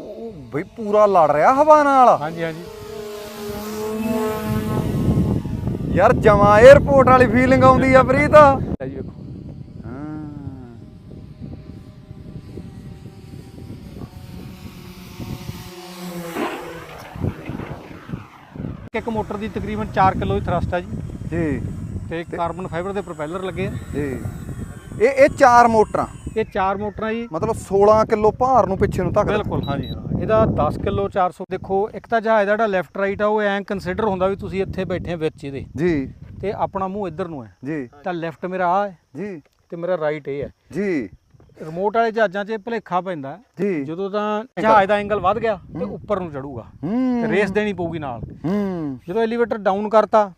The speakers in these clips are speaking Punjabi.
ਉਹ ਬਈ ਪੂਰਾ ਲੜ ਰਿਹਾ ਹਵਾ ਨਾਲ। ਹਾਂਜੀ ਹਾਂਜੀ। ਯਾਰ ਜਮਾ 에어ਪੋਰਟ ਵਾਲੀ ਫੀਲਿੰਗ ਆਉਂਦੀ ਆ ਪ੍ਰੀਤ। ਇਹ ਜੀ ਵੇਖੋ। ਇੱਕ ਮੋਟਰ ਦੀ ਤਕਰੀਬਨ 4 ਕਿਲੋ ਦੀ ਥਰਸਟ ਹੈ ਜੀ। ਜੀ। ਤੇ ਕਾਰਬਨ ਫਾਈਬਰ ਦੇ ਪ੍ਰੋਪੈਲਰ ਲੱਗੇ ਆ। ਜੀ। ਇਹ ਇਹ ਚਾਰ ਮੋਟਰਾਂ। ਇਹ ਚਾਰ ਮੋਟਰਾਂ ਜੀ। ਮਤਲਬ 16 ਕਿਲੋ ਭਾਰ ਨੂੰ ਪਿੱਛੇ ਨੂੰ ਧੱਕ ਬਿਲਕੁਲ ਹਾਂਜੀ ਇਹਦਾ 10 ਕਿਲੋ 400 ਦੇਖੋ ਇੱਕ ਤਾਂ ਜਹਾਜ਼ ਦਾ ਜਿਹੜਾ ਲੈਫਟ ਰਾਈਟ ਆ ਉਹ ਐਂ ਕੰਸੀਡਰ ਹੁੰਦਾ ਵੀ ਤੁਸੀਂ ਇੱਥੇ ਬੈਠੇ ਵਿੱਚ ਇਹਦੇ। ਜੀ। ਤੇ ਆਪਣਾ ਮੂੰਹ ਇੱਧਰ ਨੂੰ ਹੈ। ਜੀ। ਤਾਂ ਲੈਫਟ ਮੇਰਾ ਆ ਹੈ ਜੀ। ਤੇ ਮੇਰਾ ਰਾਈਟ ਇਹ ਹੈ। ਜੀ। ਰਿਮੋਟ ਵਾਲੇ ਜਹਾਜ਼ਾਂ 'ਚ ਭੁਲੇਖਾ ਪੈਂਦਾ। ਜੀ। ਜਦੋਂ ਤਾਂ ਜਹਾਜ਼ ਦਾ ਐਂਗਲ ਵੱਧ ਗਿਆ ਤੇ ਉੱਪਰ ਨੂੰ ਚੜੂਗਾ। ਹੂੰ। ਰੇਸ ਦੇਣੀ ਪਊਗੀ ਨਾਲ। ਹੂੰ। ਜਦੋਂ ਐਲੀਵੇਟਰ ਡਾਊਨ ਕਰਤਾ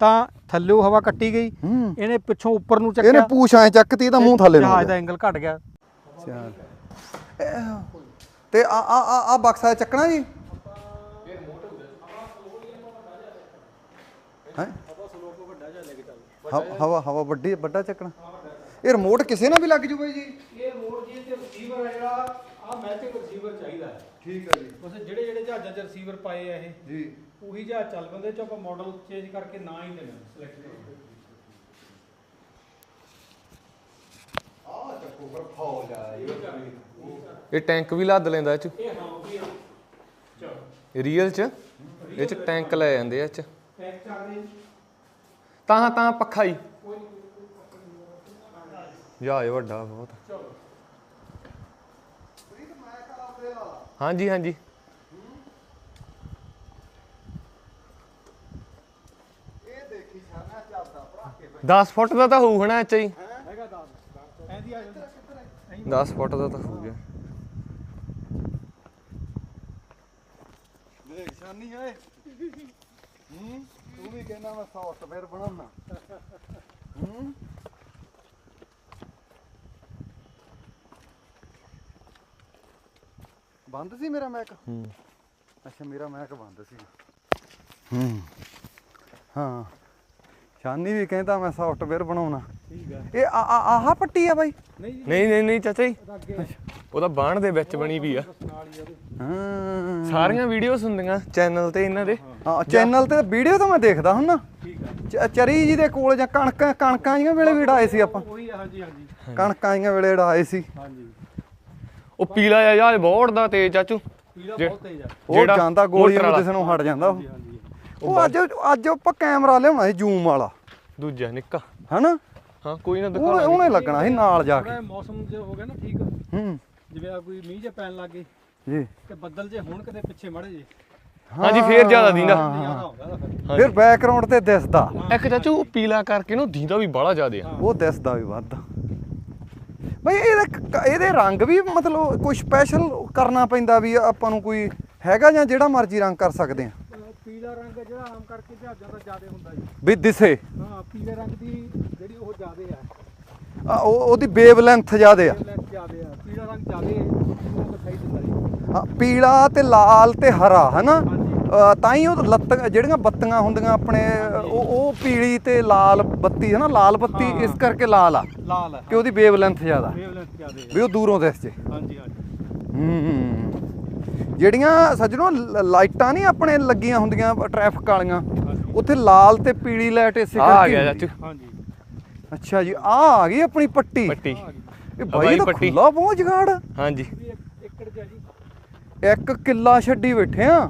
ਤਾਂ ਥੱਲੇੋਂ ਹਵਾ ਕੱਟੀ ਗਈ। ਇਹਨੇ ਪਿੱਛੋਂ ਉੱਪਰ ਨੂੰ ਇਹਨੇ ਚੱਕਿਆ ਪੂਛ ਐ ਚੱਕਤੀ ਤਾਂ ਮੂੰਹ ਥੱਲੇ ਨੂੰ। ਜਹਾਜ਼ ਦਾ। ਐਂਗਲ ਘਟ ਗਿਆ। ਤੇ ਆ ਆ ਆ ਆ ਬਕਸਾ ਚੱਕਣਾ ਜੀ। ਹੈ? ਹਵਾ ਹਵਾ ਵੱਡੀ ਵੱਡਾ ਚੱਕਣਾ। ਇਹ ਰਿਮੋਟ ਕਿਸੇ ਨਾਲ ਵੀ ਲੱਗ ਜੂ ਬਈ ਜੀ। ਇਹ ਰਿਮੋਟ ਜੀ ਤੇ ਰਿਸੀਵਰ ਹੈ ਜਿਹੜਾ ਆ ਮੈਚਿੰਗ ਰਿਸੀਵਰ ਚਾਹੀਦਾ ਹੈ। ਠੀਕ ਹੈ ਜੀ। ਉਸ ਜਿਹੜੇ ਜਿਹੜੇ ਜਹਾਜ਼ਾਂ 'ਚ ਰਿਸੀਵਰ ਪਾਏ ਆ ਇਹ ਜੀ। ਉਹੀ ਜਹਾਜ਼ ਚੱਲ ਪੈਂਦੇ ਚ ਆਪਾਂ ਮਾਡਲ ਚੇਂਜ ਕਰਕੇ ਨਾ ਹੀ ਲੈਣਾ ਸਿਲੈਕਟ ਕਰੋ। ਆ ਚੱਕੋ ਪਰ ਫੌਜ ਆ ਇਹ। ਟੈਂਕ ਵੀ ਲੱਦ ਲੈਂਦਾ ਇਹ ਚ। ਇਹ ਹਾਂ ਵੀ ਚਲੋ। ਰੀਅਲ ਚ? ਇਹ ਚ ਟੈਂਕ ਲੈ ਜਾਂਦੇ ਆ ਇਹ ਚ। ਪੈਕ ਕਰ ਦੇ ਤਾਂ ਤਾਂ ਪੱਖਾ ਹੀ। ਜਹਾਜ਼ ਵੱਡਾ ਬਹੁਤ। ਹਾਂਜੀ ਹਾਂਜੀ। ਇਹ ਦੇਖੀ ਸਾਨਾ ਚੱਲਦਾ ਭਰਾ ਕੇ 10 ਫੁੱਟ ਦਾ ਤਾਂ ਹੋਊ ਹਣਾ ਅੱਛਾ ਜੀ ਹੈਗਾ 10 ਐਂਦੀ ਆ ਜਾਂਦਾ। 10 ਫੁੱਟ ਦਾ ਤਾਂ ਹੋਊ ਗਿਆ। ਦੇਖ ਸ਼ਾਨੀ ਓਏ। ਹੂੰ? ਤੂੰ ਵੀ ਕਹਿੰਦਾ ਮੈਂ ਸੌਫਟਵੇਅਰ ਬਣਾਉਣਾ। ਹੂੰ? ਬੰਦ ਸੀ ਮੇਰਾ ਮੈਕ ਹੂੰ। ਅੱਛਾ ਮੇਰਾ ਮੈਕ ਬੰਦ ਸੀ। ਹੂੰ। ਹਾਂ। ਸ਼ਾਨੀ ਵੀ ਕਹਿੰਦਾ ਮੈਂ ਸੌਫਟਵੇਅਰ ਬਣਾਉਣਾ। ਠੀਕ ਹੈ ਇਹ ਆ ਆ- ਆਹ ਪੱਟੀ ਆ ਬਾਈ? ਨਹੀਂ ਨਹੀਂ ਨਹੀਂ ਚਾਚਾ ਜੀ। ਉਹਦਾ ਬਾਣ ਦੇ ਵਿੱਚ ਬਣੀ ਵੀ ਆ। ਹੀ ਆ ਸਾਰੀਆਂ ਵੀਡੀਓਜ਼ ਹੁੰਦੀਆਂ ਚੈਨਲ ਤੇ ਇਹਨਾਂ ਦੇ। ਹਾਂ ਚੈਨਲ ਤੇ ਵੀਡੀਓ ਤਾਂ ਮੈਂ ਦੇਖਦਾ ਹੁਣ ਨਾ। ਠੀਕ ਹੈ ਚ- ਚਰੀ ਜੀ ਦੇ ਕੋਲ ਜਾਂ ਕਣਕਾਂ ਕਣਕਾਂ ਜੀਆਂ ਵੇਲੇ ਵੀ ਉਡਾਏ ਸੀ ਆਪਾਂ। ਉਹੀ ਆ, ਹਾਂਜੀ ਹਾਂਜੀ। ਕਣਕਾਂ ਜੀਆਂ ਵੇਲੇ ਉਡਾਏ ਸੀ। ਹਾਂਜੀ। ਉਹ ਪੀਲਾ ਜਿਹਾ ਜਹਾਜ਼ ਬਹੁਤ ਉੜਦਾ ਤੇਜ਼ ਚਾਚੂ। ਪੀਲਾ ਜੇ- ਬਹੁਤ ਤੇਜ਼ ਆ। ਉਹ ਜਿਹੜਾ ਜਾਂਦਾ ਗੋਲੀ ਨੂੰ। ਕਿਸੇ ਨੂੰ ਹਟ ਜਾਂਦਾ ਉਹ। ਉਹ ਅੱਜ ਅੱਜ ਆਪਾਂ ਕੈਮਰਾ ਲਿਆਉਣਾ ਸੀ ਜ਼ੂਮ ਵਾਲਾ। ਦੂਜਾ ਨਿੱਕਾ। ਹਨਾ? ਹਾਂ ਕੋਈ ਨਾ ਦਿਖਾ ਉਹਨੇ ਲੱਗਣਾ ਸੀ ਨਾਲ ਜਾ ਕੇ। ਮੌਸਮ ਜੇ ਹੋ ਗਿਆ ਨਾ ਠੀਕ। ਹੂੰ। ਜਿਵੇਂ ਆ ਕੋਈ ਮੀਂਹ ਜੇ ਪੈਣ ਲੱਗ ਗਏ। ਜੀ। ਤੇ ਬੱਦਲ ਜੇ ਹੁਣ ਕਿਤੇ ਪਿੱਛੇ ਮੜੇ ਜੇ। ਹਾਂਜੀ ਫੇਰ ਜ਼ਿਆਦਾ ਦੀਂਦਾ। ਫਿਰ। ਬੈਕਗ੍ਰਾਉਂਡ ਤੇ ਦਿਸਦਾ। ਇੱਕ ਚਾਚੂ ਉਹ ਪੀਲਾ ਕਰਕੇ ਨੂੰ ਦੀਂਦਾ ਵੀ ਬਾਹਲਾ ਜ਼ਿਆਦੇ ਆ। ਉਹ ਦਿਸਦਾ ਵੀ ਵੱਧ। ਬਈ ਇਹਦੇ ਇਹਦੇ ਰੰਗ ਵੀ ਮਤਲਬ ਕੋਈ ਸਪੈਸ਼ਲ ਕਰਨਾ ਪੈਂਦਾ ਵੀ ਆਪਾਂ ਨੂੰ ਕੋਈ ਹੈਗਾ ਜਾਂ ਜਿਹੜਾ ਮਰਜ਼ੀ ਰੰਗ ਕਰ ਸਕਦੇ ਆ? ਪੀਲਾ ਰੰਗ ਜਿਹੜਾ ਆਮ ਕਰਕੇ ਜਹਾਜ਼ਾਂ ਦਾ ਜ਼ਿਆਦਾ ਹੁੰਦਾ ਜੀ। ਵੀ ਦਿਸੇ। ਹਾਂ ਪੀਲੇ ਰੰਗ ਦੀ ਜਿਹੜੀ ਉਹ ਜ਼ਿਆਦੇ ਆ। ਆ, ਉਹ ਉਹਦੀ ਵੇਵ ਲੈਂਥ ਜ਼ਿਆਦੇ ਆ। ਪੀਲਾ ਰੰਗ ਜ਼ਿਆਦੇ ਜੀ। ਹਾਂ, ਪੀਲਾ ਤੇ ਲਾਲ ਤੇ ਹਰਾ ਹਨਾ? ਤਾਂ ਹੀ ਉਹ ਲੱਤ ਜਿਹੜੀਆਂ ਬੱਤੀਆਂ ਹੁੰਦੀਆਂ ਆਪਣੇ ਉਹ ਉਹ ਪੀਲੀ ਤੇ ਲਾਲ ਬੱਤੀ ਹੈ ਨਾ ਲਾਲ ਬੱਤੀ। ਇਸ ਕਰਕੇ ਲਾਲ ਆ। ਲਾਲ ਹੈ ਕਿ ਉਹਦੀ ਵੇਵ ਲੈਂਥ ਜ਼ਿਆਦਾ। ਵੇਵ ਲੈਂਥ ਜ਼ਿਆਦੇ ਵੀ ਉਹ ਦੂਰੋਂ ਦਿਸ ਹਾਂਜੀ ਹਾਂਜੀ। ਹੂੰ। ਜਿਹੜੀਆਂ ਸੱਜਣੋ ਲਾਈਟਾਂ ਨਹੀਂ ਆਪਣੇ ਲੱਗੀਆਂ ਹੁੰਦੀਆਂ ਟ੍ਰੈਫਿਕ ਵਾਲੀਆਂ ਉੱਥੇ ਲਾਲ ਤੇ ਪੀਲੀ ਲਾਈਟ ਇਸੇ ਆ ਆ ਕਰਕੇ ਗਿਆ। ਚਾਚੂ। ਹਾਂਜੀ। ਅੱਛਾ ਜੀ ਆ ਆ ਗਈ ਆਪਣੀ ਪੱਟੀ। ਪੱਟੀ। ਇਹ ਬਾਈ ਦਾ ਪੱਟੀ। ਖੁੱਲਾ ਬਹੁਤ ਜਗਾੜ। ਹਾਂਜੀ। ਵੀ ਇੱਕ- ਏਕੜ ਚ ਆ ਜੀ। ਇੱਕ ਕਿੱਲਾ ਛੱਡੀ ਬੈਠੇ ਆ।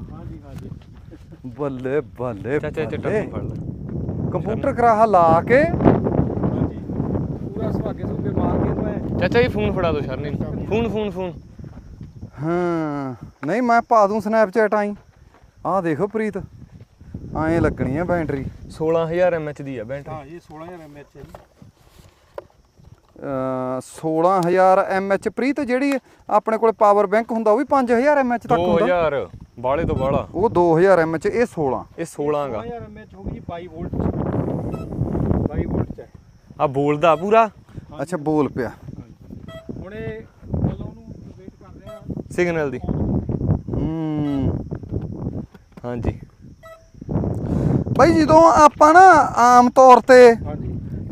ਬੱਲੇ ਬੱਲੇ ਚਾਚਾ ਬੱਲੇ। ਫੋਨ ਫੜ ਲੈ। ਕੰਪਿਊਟਰ ਕਰਾਹਾ ਲਾ ਕੇ। ਹਾਂਜੀ। ਪੂਰਾ ਸੁਹਾਗੇ ਸੁਹਾਗੇ ਮਾਰ ਕੇ ਮੈਂ। ਚਾਚਾ ਜੀ ਫੋਨ ਫੜਾ ਦਿਓ ਸ਼ਰਨੀ ਨੂੰ। Phone phone phone. ਹਾਂ। ਨਹੀਂ ਮੈਂ ਪਾ ਦੂੰ ਸਨੈਪਚੈਟ ਆਈ। ਆਹ ਦੇਖੋ ਪ੍ਰੀਤ। ਐਂ ਲੱਗਣੀ ਆ ਬੈਟਰੀ। 16000 mAh ਦੀ ਆ ਬੈਟਰੀ। ਹਾਂ ਇਹ 16000 ਐਮਐਚ ਹੈ ਜੀ। 16000 mAh ਪ੍ਰੀਤ ਜਿਹੜੀ ਆਪਣੇ ਕੋਲੇ ਪਾਵਰ ਬੈਂਕ ਹੁੰਦਾ ਉਹ ਵੀ 5000 mAh ਤੱਕ ਹੁੰਦਾ। 2000 ਬਾਲੇ ਤੋਂ ਬਾਲਾ ਉਹ 2000 mAh ਇਹ 16 ਇਹ 16 ਗਾ 16000 ਐਮਐਚ ਹੋ ਗਈ ਜੀ 22 ਵੋਲਟ 22 ਵੋਲਟ ਚ ਆ ਬੋਲਦਾ ਪੂਰਾ? ਅੱਛਾ ਬੋਲ ਪਿਆ। ਹੁਣ ਇਹ ਮਤਲਬ ਉਹਨੂੰ ਵੇਟ ਕਰ ਰਹੇ? ਸਿਗਨਲ ਦੀ। ਹੂੰ। ਹਾਂਜੀ। ਬਈ ਜਦੋਂ ਆਪਾਂ ਨਾ ਆਮ ਤੌਰ ਤੇ ਹਾਂਜੀ।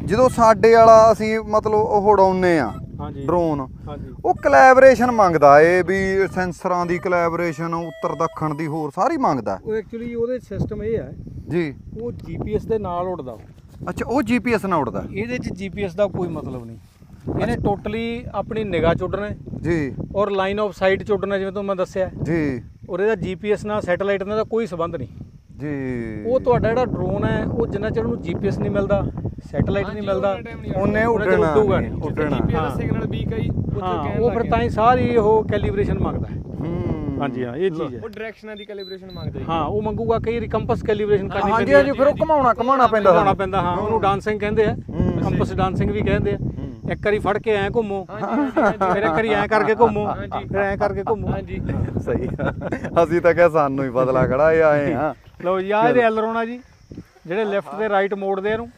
ਜਦੋਂ ਸਾਡੇ ਵਾਲਾ ਅਸੀਂ ਮਤਲਬ ਉਹ ਉਡਾਉਨੇ ਆ ਹਾਂਜੀ। ਡਰੋਨ ਹਾਂਜੀ। ਉਹ ਕੋਲੈਬੋਰੇਸ਼ਨ ਮੰਗਦਾ ਏ ਵੀ ਸੈਂਸਰਾਂ ਦੀ ਕੋਲੈਬੋਰੇਸ਼ਨ ਉੱਤਰ ਦੱਖਣ ਦੀ ਹੋਰ ਸਾਰੀ ਮੰਗਦਾ। ਉਹ ਐਕਚੁਅਲੀ ਉਹਦੇ ਸਿਸਟਮ ਇਹ ਹੈ ਜੀ। ਉਹ ਜੀਪੀਐਸ ਦੇ ਨਾਲ ਉੱਡਦਾ ਉਹ। ਅੱਛਾ ਉਹ ਜੀਪੀਐਸ ਨਾਲ ਉੜਦਾ ਇਹਦੇ 'ਚ ਜੀਪੀਐਸ ਦਾ ਕੋਈ ਮਤਲਬ ਨਹੀਂ। ਇਹਨੇ ਟੋਟਲੀ ਆਪਣੀ ਨਿਗਾਹ 'ਚ ਉੱਡਣਾ ਹੈ ਜੀ। ਔਰ ਲਾਈਨ ਆਫ ਸਾਈਟ 'ਚ ਉੱਡਣਾ ਜਿਵੇਂ ਤੁਹਾਨੂੰ ਮੈਂ ਦੱਸਿਆ। ਜੀ। ਔਰ ਇਹਦਾ ਜੀਪੀਐਸ ਨਾਲ ਸੈਟੇਲਾਈਟ ਨਾਲ ਕੋਈ ਸੰਬੰਧ ਨਹੀਂ। ਜੀ। ਉਹ ਤੁਹਾਡਾ ਜਿਹੜਾ ਡਰੋਨ ਹੈ ਉਹ ਜਿੰਨਾ ਚਿਰ ਉਹਨੂੰ ਜੀਪੀਐਸ ਨਹੀਂ ਮਿਲਦਾ ਸੈਟੇਲਾਈਟ ਨਹੀਂ ਮਿਲਦਾ ਉਹਨੇ ਉੱਡਣਾ। ਉੱਡੂਗਾ। ਨਹੀਂ, ਨਹੀਂ। ਉੱਡਣਾ। ਹਾਂ। ਸਿਗਨਲ ਵੀ ਕਈ ਹਾਂ ਉਹ ਫਿਰ ਤਾਂ ਹੀ ਸਾਰੀ ਉਹ ਕੈਲੀਬ੍ਰੇਸ਼ਨ ਮੰਗਦਾ ਹੈ। ਹੂੰ। ਹਾਂਜੀ ਹਾਂ ਇਹ ਚੀਜ਼ ਹੈ। ਉਹ ਡਾਇਰੈਕਸ਼ਨਾਂ ਦੀ ਕੈਲੀਬ੍ਰੇਸ਼ਨ ਮੰਗਦਾ ਜੀ। ਹਾਂ ਉਹ ਮੰਗੂਗਾ ਕਈ ਵਾਰੀ ਕੰਪਸ ਕੈਲੀਬ੍ਰੇਸ਼ਨ ਕਰਨੀ ਹਾਂਜੀ ਪੈਂਦੀ ਹਾਂਜੀ ਫਿਰ ਉਹ ਘਮਾਉਣਾ ਘਮਾਉਣਾ ਪੈਂਦਾ ਘੁਮਾਉਣਾ ਸਾਨੂੰ। ਪੈਂਦਾ ਹਾਂ ਉਹਨੂੰ ਡਾਂਸਿੰਗ ਕਹਿੰਦੇ ਆ। ਹੂੰ। ਕੰਪਸ ਡਾਂਸਿੰਗ ਵੀ ਕਹਿੰਦੇ ਆ। ਇੱਕ ਵਾਰੀ ਫੜ ਕੇ ਐ ਘੁੰਮੋ। ਫਿਰ ਇੱਕ ਵਾਰੀ ਐ ਕਰਕੇ ਘੁੰਮੋ। ਫਿਰ ਐ ਕਰਕੇ ਘੁੰਮੋ। ਹਾਂਜੀ। ਸਹੀ ਅਸੀਂ ਤਾਂ ਕਿਹਾ ਸਾਨੂੰ ਹੀ ਬਦਲਾ ਖੜਾ ਇਹ ਆਏ ਆ। ਲਓ ਜੀ ਆਹ ਇਹਦੇ ਐਲਰੋਨ ਆ ਜੀ ਜਿਹੜੇ ਲੈਫਟ ਤੇ ਰਾਈਟ ਮੋੜਦੇ ਇਹਨੂੰ।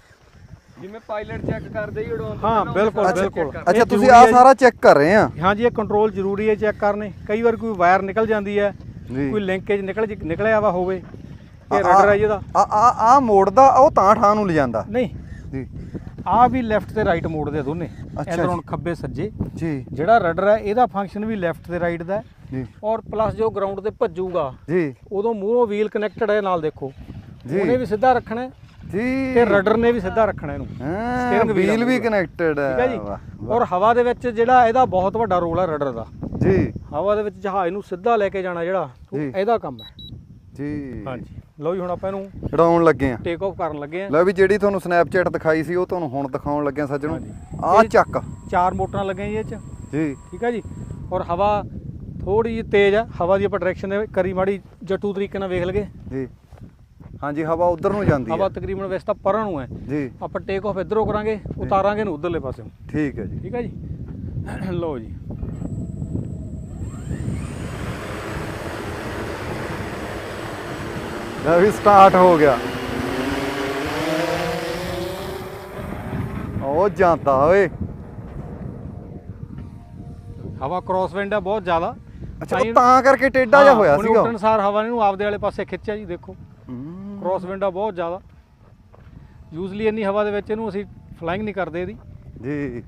ਜਿਵੇਂ ਪਾਇਲਟ ਚੈੱਕ ਕਰਦੇ ਹੀ ਉਡਾਉਣ ਹਾਂ ਬਿਲਕੁਲ ਬਿਲਕੁਲ। ਅੱਛਾ ਤੁਸੀਂ ਜ਼ਰੂਰੀ ਆ ਹੈ ਜੀ। ਸਾਰਾ ਚੈੱਕ ਕਰ ਰਹੇ ਆ? ਹਾਂਜੀ ਇਹ ਕੰਟਰੋਲ ਜ਼ਰੂਰੀ ਹੈ ਚੈੱਕ ਕਰਨੇ ਕਈ ਵਾਰ ਕੋਈ ਵਾਇਰ ਨਿਕਲ ਜਾਂਦੀ ਹੈ। ਕੋਈ ਲਿੰਕੇਜ ਨਿਕਲ ਜ- ਨਿਕਲਿਆ ਵਾ ਹੋਵੇ ਇਹ ਰਡਰ ਹੈ ਜਿਹਦਾ ਆ ਆ ਆ ਮੋੜਦਾ ਉਹ ਤਾਂ ਠਾਂ ਨੂੰ ਲਿਜਾਂਦਾ। ਨਹੀਂ ਜੀ। ਆ ਵੀ ਲੈਫਟ ਤੇ ਰਾਈਟ ਮੋੜਦੇ ਆ ਦੋਨੇ। ਅੱਛਾ ਐਲਰੋਨ। ਖੱਬੇ ਸੱਜੇ। ਜੀ। ਜਿਹੜਾ ਰਡਰ ਹੈ ਇਹਦਾ ਫੰਕਸ਼ਨ ਵੀ ਲੈਫਟ ਤੇ ਰਾਈਟ ਦਾ ਹੈ। ਜੀ। ਔਰ ਪਲੱਸ ਜੋ ਗਰਾਊਂਡ ਤੇ ਭੱਜੂਗਾ ਜੀ। ਉਦੋਂ ਮੂਹਰੋਂ ਵੀਲ ਕਨੈਕਟਡ ਹੈ ਨਾਲ ਦੇਖੋ। ਜੀ। ਉਹਨੇ ਵੀ ਸਿੱਧਾ ਰੱਖਣਾ ਹੈ ਜੀ। ਤੇ ਰਡਰ ਨੇ ਵੀ ਸਿੱਧਾ ਰੱਖਣਾ ਇਹਨੂੰ। wheel ਵੀਲ ਵੀ। ਕਨੈਕਟਡ ਠੀਕ ਹੈ ਜੀ? ਹੈ ਔਰ ਹਵਾ ਦੇ ਵਿੱਚ ਜਿਹੜਾ ਇਹਦਾ ਬਹੁਤ ਵੱਡਾ ਰੋਲ ਹੈ ਰਡਰ ਦਾ। ਜੀ। ਹਵਾ ਦੇ ਵਿੱਚ ਜਹਾਜ਼ ਨੂੰ ਸਿੱਧਾ ਲੈ ਕੇ ਜਾਣਾ ਜਿਹੜਾ। ਇਹਦਾ ਕੰਮ ਹੈ। ਜੀ। ਹਾਂਜੀ। ਲਓ ਜੀ ਹੁਣ ਆਪਾਂ ਇਹਨੂੰ ਉਡਾਉਣ ਲੱਗੇ ਆ ਟੇਕ ਆਫ ਕਰਨ ਲੱਗੇ ਆ ਲੈ ਵੀ ਜਿਹੜੀ ਤੁਹਾਨੂੰ ਸਨੈਪਚੈਟ ਦਿਖਾਈ ਸੀ ਉਹ ਤੁਹਾਨੂੰ ਹੁਣ ਦਿਖਾਉਣ ਲੱਗੇ ਆ ਸੱਜਣੋ। ਆ ਚੱਕ। ਚਾਰ ਮੋਟਰਾਂ ਲੱਗੀਆਂ ਜੀ ਇਹ ਚ। ਜੀ। ਠੀਕ ਹੈ ਜੀ? ਔਰ ਹਵਾ ਥੋੜੀ ਜਿਹੀ ਤੇਜ਼ ਆ ਹਵਾ ਦੀ ਆਪਾਂ ਡਾਇਰੈਕਸ਼ਨ ਦੇ ਕਰੀ ਮਾੜੀ ਜੱਟੂ ਤਰੀਕੇ ਨਾਲ ਵੇਖ ਲਗੇ ਜੀ। ਹਾਂਜੀ ਹਵਾ ਉਧਰ ਨੂੰ ਜਾਂਦੀ ਹਵਾ ਹੈ। ਤਕਰੀਬਨ ਵੈਸੇ ਤਾਂ ਪਰਾਂ ਨੂੰ ਹੈ। ਜੀ। ਆਪਾਂ ਟੇਕ ਆਫ ਇਧਰੋਂ ਕਰਾਂਗੇ ਉਤਾਰਾਂਗੇ ਨੂੰ ਉਧਰਲੇ ਪਾਸੇ। ਠੀਕ ਹੈ ਜੀ। ਠੀਕ ਹੈ ਜੀ? ਲਓ ਜੀ। ਲੈ ਵੀ ਸਟਾਰਟ ਹੋ ਗਿਆ। ਉਹ ਜਾਂਦਾ ਓਏ। ਹਵਾ ਕ੍ਰਾਸ ਵਿੰਡ ਆ ਬਹੁਤ ਜ਼ਿਆਦਾ। ਅੱਛਾ ਉਹ ਤਾਂ ਕਰਕੇ ਟੇਢਾ ਜਿਹਾ ਹੋਇਆ ਸੀਗਾ ਉਹਨੇ ਅਨਸਾਰ ਹਵਾ ਨੇ ਨੂੰ ਆਪਦੇ ਵਾਲੇ ਪਾਸੇ ਖਿੱਚਿਆ ਜੀ ਦੇਖੋ। ਕ੍ਰਾਸ ਵਿੰਡ ਬਹੁਤ ਜ਼ਿਆਦਾ। ਯੂਜ਼ਲੀ ਇੰਨੀ ਹਵਾ ਦੇ ਵਿੱਚ ਇਹਨੂੰ ਅਸੀਂ ਫਲਾਈਂਗ ਨਹੀਂ ਕਰਦੇ ਇਹਦੀ। ਜੀ।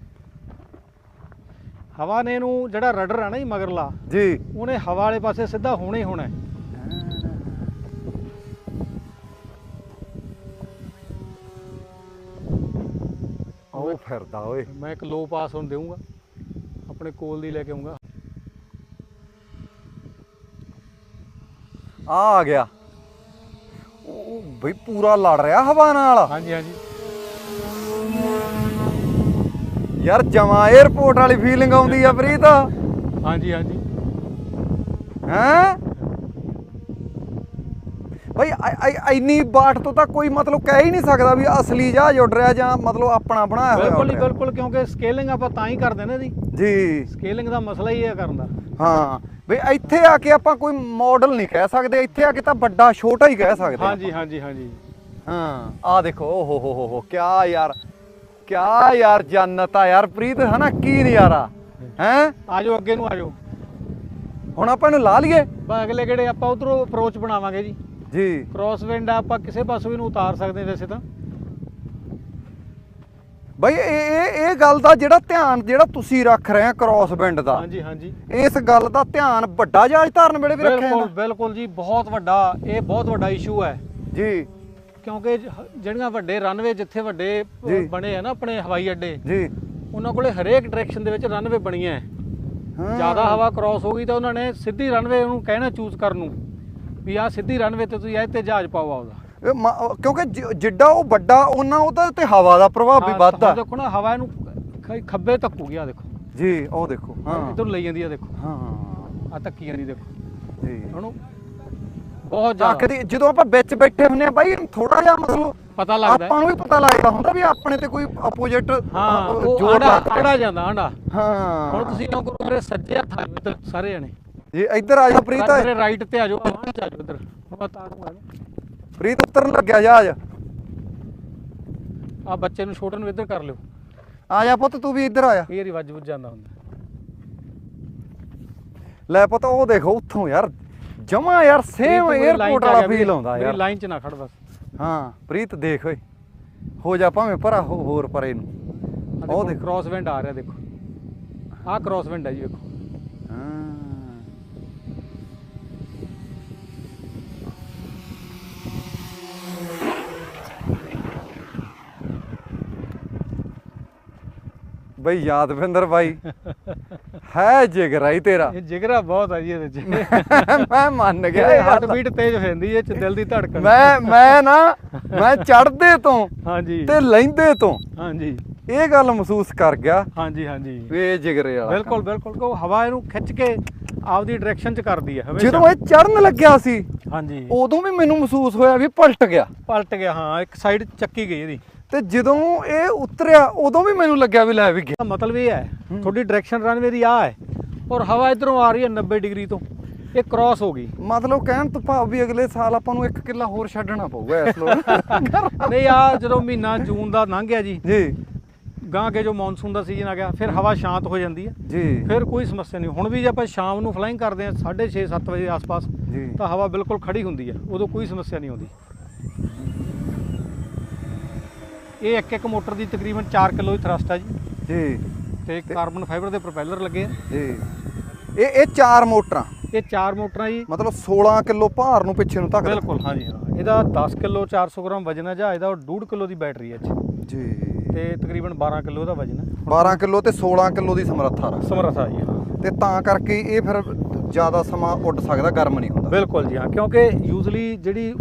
ਹਵਾ ਨੇ ਇਹਨੂੰ ਜਿਹੜਾ ਰਡਰ ਆ ਨਾ ਜੀ ਮਗਰਲਾ ਜੀ। ਉਹਨੇ ਹਵਾ ਵਾਲੇ ਪਾਸੇ ਸਿੱਧਾ ਹੋਣਾ ਹੀ ਹੋਣਾ। ਉਹ ਫਿਰਦਾ ਓਏ। ਮੈਂ ਇੱਕ ਲੋ ਪਾਸ ਹੁਣ ਦੇਵਾਂਗਾ ਆਪਣੇ ਕੋਲ ਦੀ ਲੈ ਕੇ ਆਉਂਗਾ ਆ ਆ ਗਿਆ। ਉਹ ਬਈ ਪੂਰਾ ਲੜ ਰਿਹਾ ਹਵਾ ਨਾਲ। ਹਾਂਜੀ ਹਾਂਜੀ। ਯਾਰ ਜਮਾ 에어ਪੋਰਟ ਵਾਲੀ ਫੀਲਿੰਗ ਆਉਂਦੀ ਆ ਪ੍ਰੀਤ। ਹਾਂਜੀ ਹਾਂਜੀ। ਹੈਂ? ਬਈ ਇੰਨੀ ਬਾਟ ਤੋਂ ਤਾਂ ਕੋਈ ਮਤਲਬ ਕਹਿ ਹੀ ਨਹੀਂ ਸਕਦਾ ਵੀ ਅਸਲੀ ਜਹਾਜ਼ ਉੱਡ ਰਿਹਾ ਜਾਂ ਮਤਲਬ ਆਪਣਾ ਬਣਾਇਆ ਹੋਇਆ ਬਿਲਕੁਲ। ਬਿਲਕੁਲ ਕਿਉਂਕਿ ਸਕੇਲਿੰਗ ਆਪਾਂ ਤਾਂ ਹੀ ਕਰਦੇ ਨੇ ਜੀ। ਜੀ। ਸਕੇਲਿੰਗ ਦਾ ਮਸਲਾ ਹੀ ਹੈ ਕਰਨ ਦਾ। ਹਾਂ। ਬਈ ਇੱਥੇ ਆ ਕੇ ਆਪਾਂ ਕੋਈ ਮਾਡਲ ਨਹੀਂ ਕਹਿ ਸਕਦੇ ਇੱਥੇ ਆ ਕੇ ਤਾਂ ਵੱਡਾ ਛੋਟਾ ਹੀ ਕਹਿ ਸਕਦੇ। ਹਾਂਜੀ ਹਾਂਜੀ ਹਾਂਜੀ। ਹਾਂ ਆ ਦੇਖੋ ਓ ਹੋ ਹੋ ਹੋ ਕਿਆ ਯਾਰ ਕਿਆ ਯਾਰ ਜੰਨਤ ਆ ਯਾਰ ਪ੍ਰੀਤ ਹਨਾ ਕੀ ਨਜ਼ਾਰਾ ਹੈ? ਆਜੋ ਅੱਗੇ ਨੂੰ ਆਜੋ। ਹੁਣ ਆਪਾਂ ਇਹਨੂੰ ਲਾ ਲਈਏ। ਬਾ ਅਗਲੇ ਕਿਹੜੇ ਆਪਾਂ ਉਧਰੋਂ ਅਪਰੋਚ ਬਣਾਵਾਂਗੇ ਜੀ। ਜੀ। ਕ੍ਰਾਸ ਵਿੰਡ ਆਪਾਂ ਕਿਸੇ ਪਾਸੋਂ ਵੀ ਨੂੰ ਉਤਾਰ ਸਕਦੇ ਵੈਸੇ ਤਾਂ। ਬਈ ਇਹ ਇਹ ਇਹ ਗੱਲ ਦਾ ਜਿਹੜਾ ਧਿਆਨ ਜਿਹੜਾ ਤੁਸੀਂ ਰੱਖ ਰਹੇ ਆ ਕ੍ਰਾਸ ਬਿੰਡ ਦਾ ਹਾਂਜੀ ਹਾਂਜੀ। ਇਸ ਗੱਲ ਦਾ ਧਿਆਨ ਵੱਡਾ ਜਹਾਜ਼ ਧਾਰਨ ਵੇਲੇ ਵੀ ਰੱਖਿਆ ਬਿਲਕੁਲ ਬਿਲਕੁਲ ਜੀ ਬਹੁਤ ਵੱਡਾ ਇਹ ਬਹੁਤ ਵੱਡਾ ਇਸ਼ੂ ਹੈ। ਜੀ। ਕਿਉਂਕਿ ਜਿਹੜੀਆਂ ਵੱਡੇ ਰਨਵੇ ਜਿੱਥੇ ਵੱਡੇ। ਬਣੇ ਆ ਨਾ ਆਪਣੇ ਹਵਾਈ ਅੱਡੇ ਜੀ। ਉਹਨਾਂ ਕੋਲੇ ਹਰੇਕ ਡਾਇਰੈਕਸ਼ਨ ਦੇ ਵਿੱਚ ਰਨਵੇ ਬਣੀਆਂ ਹੈ। ਹਾਂ। ਜ਼ਿਆਦਾ ਹਵਾ ਕ੍ਰਾਸ ਹੋ ਗਈ ਤਾਂ ਉਹਨਾਂ ਨੇ ਸਿੱਧੀ ਰਨਵੇ ਉਹਨੂੰ ਕਹਿਣਾ ਚੂਜ਼ ਕਰਨ ਨੂੰ ਵੀ ਆਹ ਸਿੱਧੀ ਰਨਵੇ ਤੇ ਤੁਸੀਂ ਇਹ ਤੇ ਜਹਾਜ਼ ਪਾਓ ਉਹ ਕਿਉਂਕਿ ਜਿ- ਜਿੱਡਾ ਉਹ ਵੱਡਾ ਉਹਨਾਂ ਉਹਦਾ ਤੇ ਹਵਾ ਦਾ ਪ੍ਰਭਾਵ ਵੀ ਹਾਂ, ਵੱਧਦਾ। ਹੁਣ ਦੇਖੋ ਨਾ ਹਵਾ ਇਹਨੂੰ ਖ- ਖੱਬੇ ਧੱਕੂਗੀ ਆ ਦੇਖੋ। ਜੀ ਉਹ ਦੇਖੋ ਹਾਂ। ਇਧਰ ਲਈ ਜਾਂਦੀ ਆ ਦੇਖੋ। ਹਾਂ ਆ ਧੱਕੀ ਜਾਂਦੀ ਦੇਖੋ। ਜੀ। ਉਹਨੂੰ ਬਹੁਤ ਜ਼ਿਆਦਾ। ਆਖਦੀ ਜਦੋਂ ਆਪਾਂ ਵਿੱਚ ਬੈਠੇ ਹੁੰਨੇ ਆ ਬਾਈ ਥੋੜਾ ਜਿਹਾ ਮਤਲਬ ਪਤਾ ਲੱਗਦਾ। ਹੈ। ਆਪਾਂ ਨੂੰ ਵੀ ਪਤਾ ਲੱਗਦਾ ਹੁੰਦਾ ਵੀ ਆਪਣੇ ਤੇ ਕੋਈ ਆਪੋਜੀਟ ਹਾਂ ਉਹ ਆੜਾ ਜਾਂਦਾ ਆੜਾ। ਹਾਂ। ਹੁਣ ਤੁਸੀਂ ਨਾ ਕਰੋ ਮੇਰੇ ਸੱਜੇ ਹੱਥ ਆਜੋ ਇੱਧਰ ਸਾਰੇ ਜਣੇ। ਜੀ ਇੱਧਰ ਆ ਜਾ ਪ੍ਰੀਤ। ਮੇਰੇ ਰਾਈਟ ਤੇ ਆਜੋ ਆਹ ਚ ਆਜੋ ਇੱਧਰ। ਮੈਂ ਤਾਰੂੰਗਾ ਪ੍ਰੀਤ ਉਤਰਨ ਲੱਗਿਆ ਜਹਾਜ਼ ਆ ਬੱਚੇ ਨੂੰ ਛੋਟੇ ਨੂੰ ਇੱਧਰ ਕਰ ਲਿਓ। ਆ ਜਾ ਪੁੱਤ ਤੂੰ ਵੀ ਇੱਧਰ ਆ ਜਾ। ਇਹ ਹੀ ਵੱਜ ਵੁੱਜ ਜਾਂਦਾ ਹੁੰਦਾ। ਲੈ ਪੁੱਤ ਉਹ ਦੇਖੋ ਉੱਥੋਂ ਯਾਰ ਜਮਾ ਯਾਰ ਸੇਮ 에어ਪੋਰਟ ਵਾਲਾ ਫੀਲ ਆਉਂਦਾ ਯਾਰ। ਲਾਈਨ 'ਚ ਨਾ ਖੜ ਬਸ। ਹਾਂ ਪ੍ਰੀਤ ਦੇਖ ਓਏ ਹੋ ਜਾ ਭਾਵੇਂ ਪਰਾ ਹੋਰ ਪਰੇ ਨੂੰ। ਉਹ ਦੇਖੋ ਕ੍ਰਾਸ ਵਿੰਡ ਆ ਰਿਹਾ ਦੇਖੋ। ਆਹ ਕ੍ਰਾਸਵਿੰਡ ਹੈ ਜੀ ਵੇਖੋ। ਬਈ ਯਾਦਵਿੰਦਰ ਬਾਈ। ਹੈ ਜਿਗਰਾ ਹੀ ਤੇਰਾ। ਇਹ ਜਿਗਰਾ ਬਹੁਤ ਹੈ ਜੀ ਇਹਦੇ ਚ। ਮੈਂ ਮੰਨ ਗਿਆ ਇਹ। ਹਾਰਟ ਬੀਟ ਤੇਜ਼ ਹੁੰਦੀ ਹੈ ਚ ਦਿਲ ਦੀ ਧੜਕਣ। ਮੈਂ ਮੈਂ ਨਾ ਮੈਂ ਚੜਦੇ ਤੋਂ ਹਾਂਜੀ। ਤੇ ਲੈਂਦੇ ਤੋਂ ਹਾਂਜੀ। ਇਹ ਗੱਲ ਮਹਿਸੂਸ ਕਰ ਗਿਆ ਹਾਂਜੀ ਹਾਂਜੀ। ਵੀ ਇਹ ਜਿਗਰੇ ਵਾਲਾ ਬਿਲਕੁਲ ਬਿਲਕੁਲ। ਉਹ ਹਵਾ ਇਹਨੂੰ ਖਿੱਚ ਕੇ ਆਪਦੀ ਡਾਇਰੈਕਸ਼ਨ ਚ ਕਰਦੀ ਹੈ। ਹਮੇਸ਼ਾ। ਜਦੋਂ ਇਹ ਚੜਨ ਲੱਗਿਆ ਸੀ ਹਾਂਜੀ। ਉਦੋਂ ਵੀ ਮੈਨੂੰ ਮਹਿਸੂਸ ਹੋਇਆ ਵੀ ਪਲਟ ਗਿਆ। ਪਲਟ ਗਿਆ ਹਾਂ। ਇੱਕ ਸਾਈਡ ਚੱਕੀ ਗਈ ਇਹਦੀ। ਤੇ ਜਦੋਂ ਇਹ ਉਤਰਿਆ ਉਦੋਂ ਵੀ ਮੈਨੂੰ ਲੱਗਿਆ ਵੀ ਲੈ ਵੀ ਗਿਆ। ਮਤਲਬ ਇਹ ਹੈ ਤੁਹਾਡੀ ਡਾਇਰੈਕਸ਼ਨ ਰਨਵੇ ਦੀ ਆ ਹੈ ਔਰ ਹਵਾ ਇਧਰੋਂ ਆ ਰਹੀ ਹੈ 90 ਡਿਗਰੀ ਤੋਂ। ਇਹ ਕ੍ਰਾਸ ਹੋ ਗਈ। ਮਤਲਬ ਕਹਿਣ ਤੋਂ ਭਾਵ ਵੀ ਅਗਲੇ ਸਾਲ ਆਪਾਂ ਨੂੰ ਇੱਕ ਕਿੱਲਾ ਹੋਰ ਛੱਡਣਾ ਪਊਗਾ ਇਸ ਲੋੜ ਨਹੀਂ ਆ ਜਦੋਂ ਮਹੀਨਾ ਜੂਨ ਦਾ ਲੰਘ ਗਿਆ ਜੀ ਜੀ। ਗਾਂ ਕੇ ਜੋ ਮੌਨਸੂਨ ਦਾ ਸੀਜ਼ਨ ਆ ਗਿਆ ਫਿਰ ਹਵਾ ਸ਼ਾਂਤ ਹੋ ਜਾਂਦੀ ਹੈ। ਜੀ। ਫਿਰ ਕੋਈ ਸਮੱਸਿਆ ਨਹੀਂ। ਹੁਣ ਵੀ ਜੇ ਆਪਾਂ ਸ਼ਾਮ ਨੂੰ ਫਲਾਈਂਗ ਕਰਦੇ ਹਾਂ 6:30 7 ਵਜੇ ਆਸ-ਪਾਸ ਜੀ। ਤਾਂ ਹਵਾ ਬਿਲਕੁਲ ਖੜੀ ਹੁੰਦੀ ਹੈ। ਉਦੋਂ ਕੋਈ ਸਮੱਸਿਆ ਨਹੀਂ ਆਉਂਦੀ। ਇਹ ਇੱਕ ਇੱਕ ਮੋਟਰ ਦੀ ਤਕਰੀਬਨ 4 ਕਿਲੋ ਦੀ ਥਰਸਟ ਹੈ ਜੀ। ਜੀ। ਤੇ ਕਾਰਬਨ ਫਾਈਬਰ ਦੇ ਪ੍ਰੋਪੈਲਰ ਲੱਗੇ ਆ। ਜੀ। ਇਹ ਇਹ ਚਾਰ ਮੋਟਰਾਂ। ਇਹ ਚਾਰ ਮੋਟਰਾਂ ਜੀ। ਮਤਲਬ 16 ਕਿਲੋ ਭਾਰ ਨੂੰ ਪਿੱਛੇ ਨੂੰ ਧੱਕ ਬਿਲਕੁਲ ਹਾਂਜੀ ਇਹਦਾ 10 ਕਿਲੋ 400 ਗ੍ਰਾਮ ਵਜਨ ਹੈ ਜਾਂ ਇਹਦਾ 1.5 ਕਿਲੋ ਦੀ ਬੈਟਰੀ ਹੈ ਜੀ। ਤੇ ਤਕਰੀਬਨ 12 ਕਿਲੋ ਦਾ ਵਜਨ ਹੈ 12 ਕਿਲੋ ਤੇ 16 ਕਿਲੋ ਦੀ ਸਮਰੱਥਾ ਰੱਖ ਸਮਰੱਥਾ ਜੀ ਤੇ ਤਾਂ ਕਰਕੇ ਇਹ ਫਿਰ ਜ਼ਿਆਦਾ ਸਮਾਂ ਉੱਡ ਸਕਦਾ ਗਰਮ ਨਹੀਂ ਹੁੰਦਾ। ਬਿਲਕੁਲ ਜੀ ਹਾਂ। ਕਿਉਂਕਿ ਯੂਜ਼ਲੀ ਜਿਹੜੀ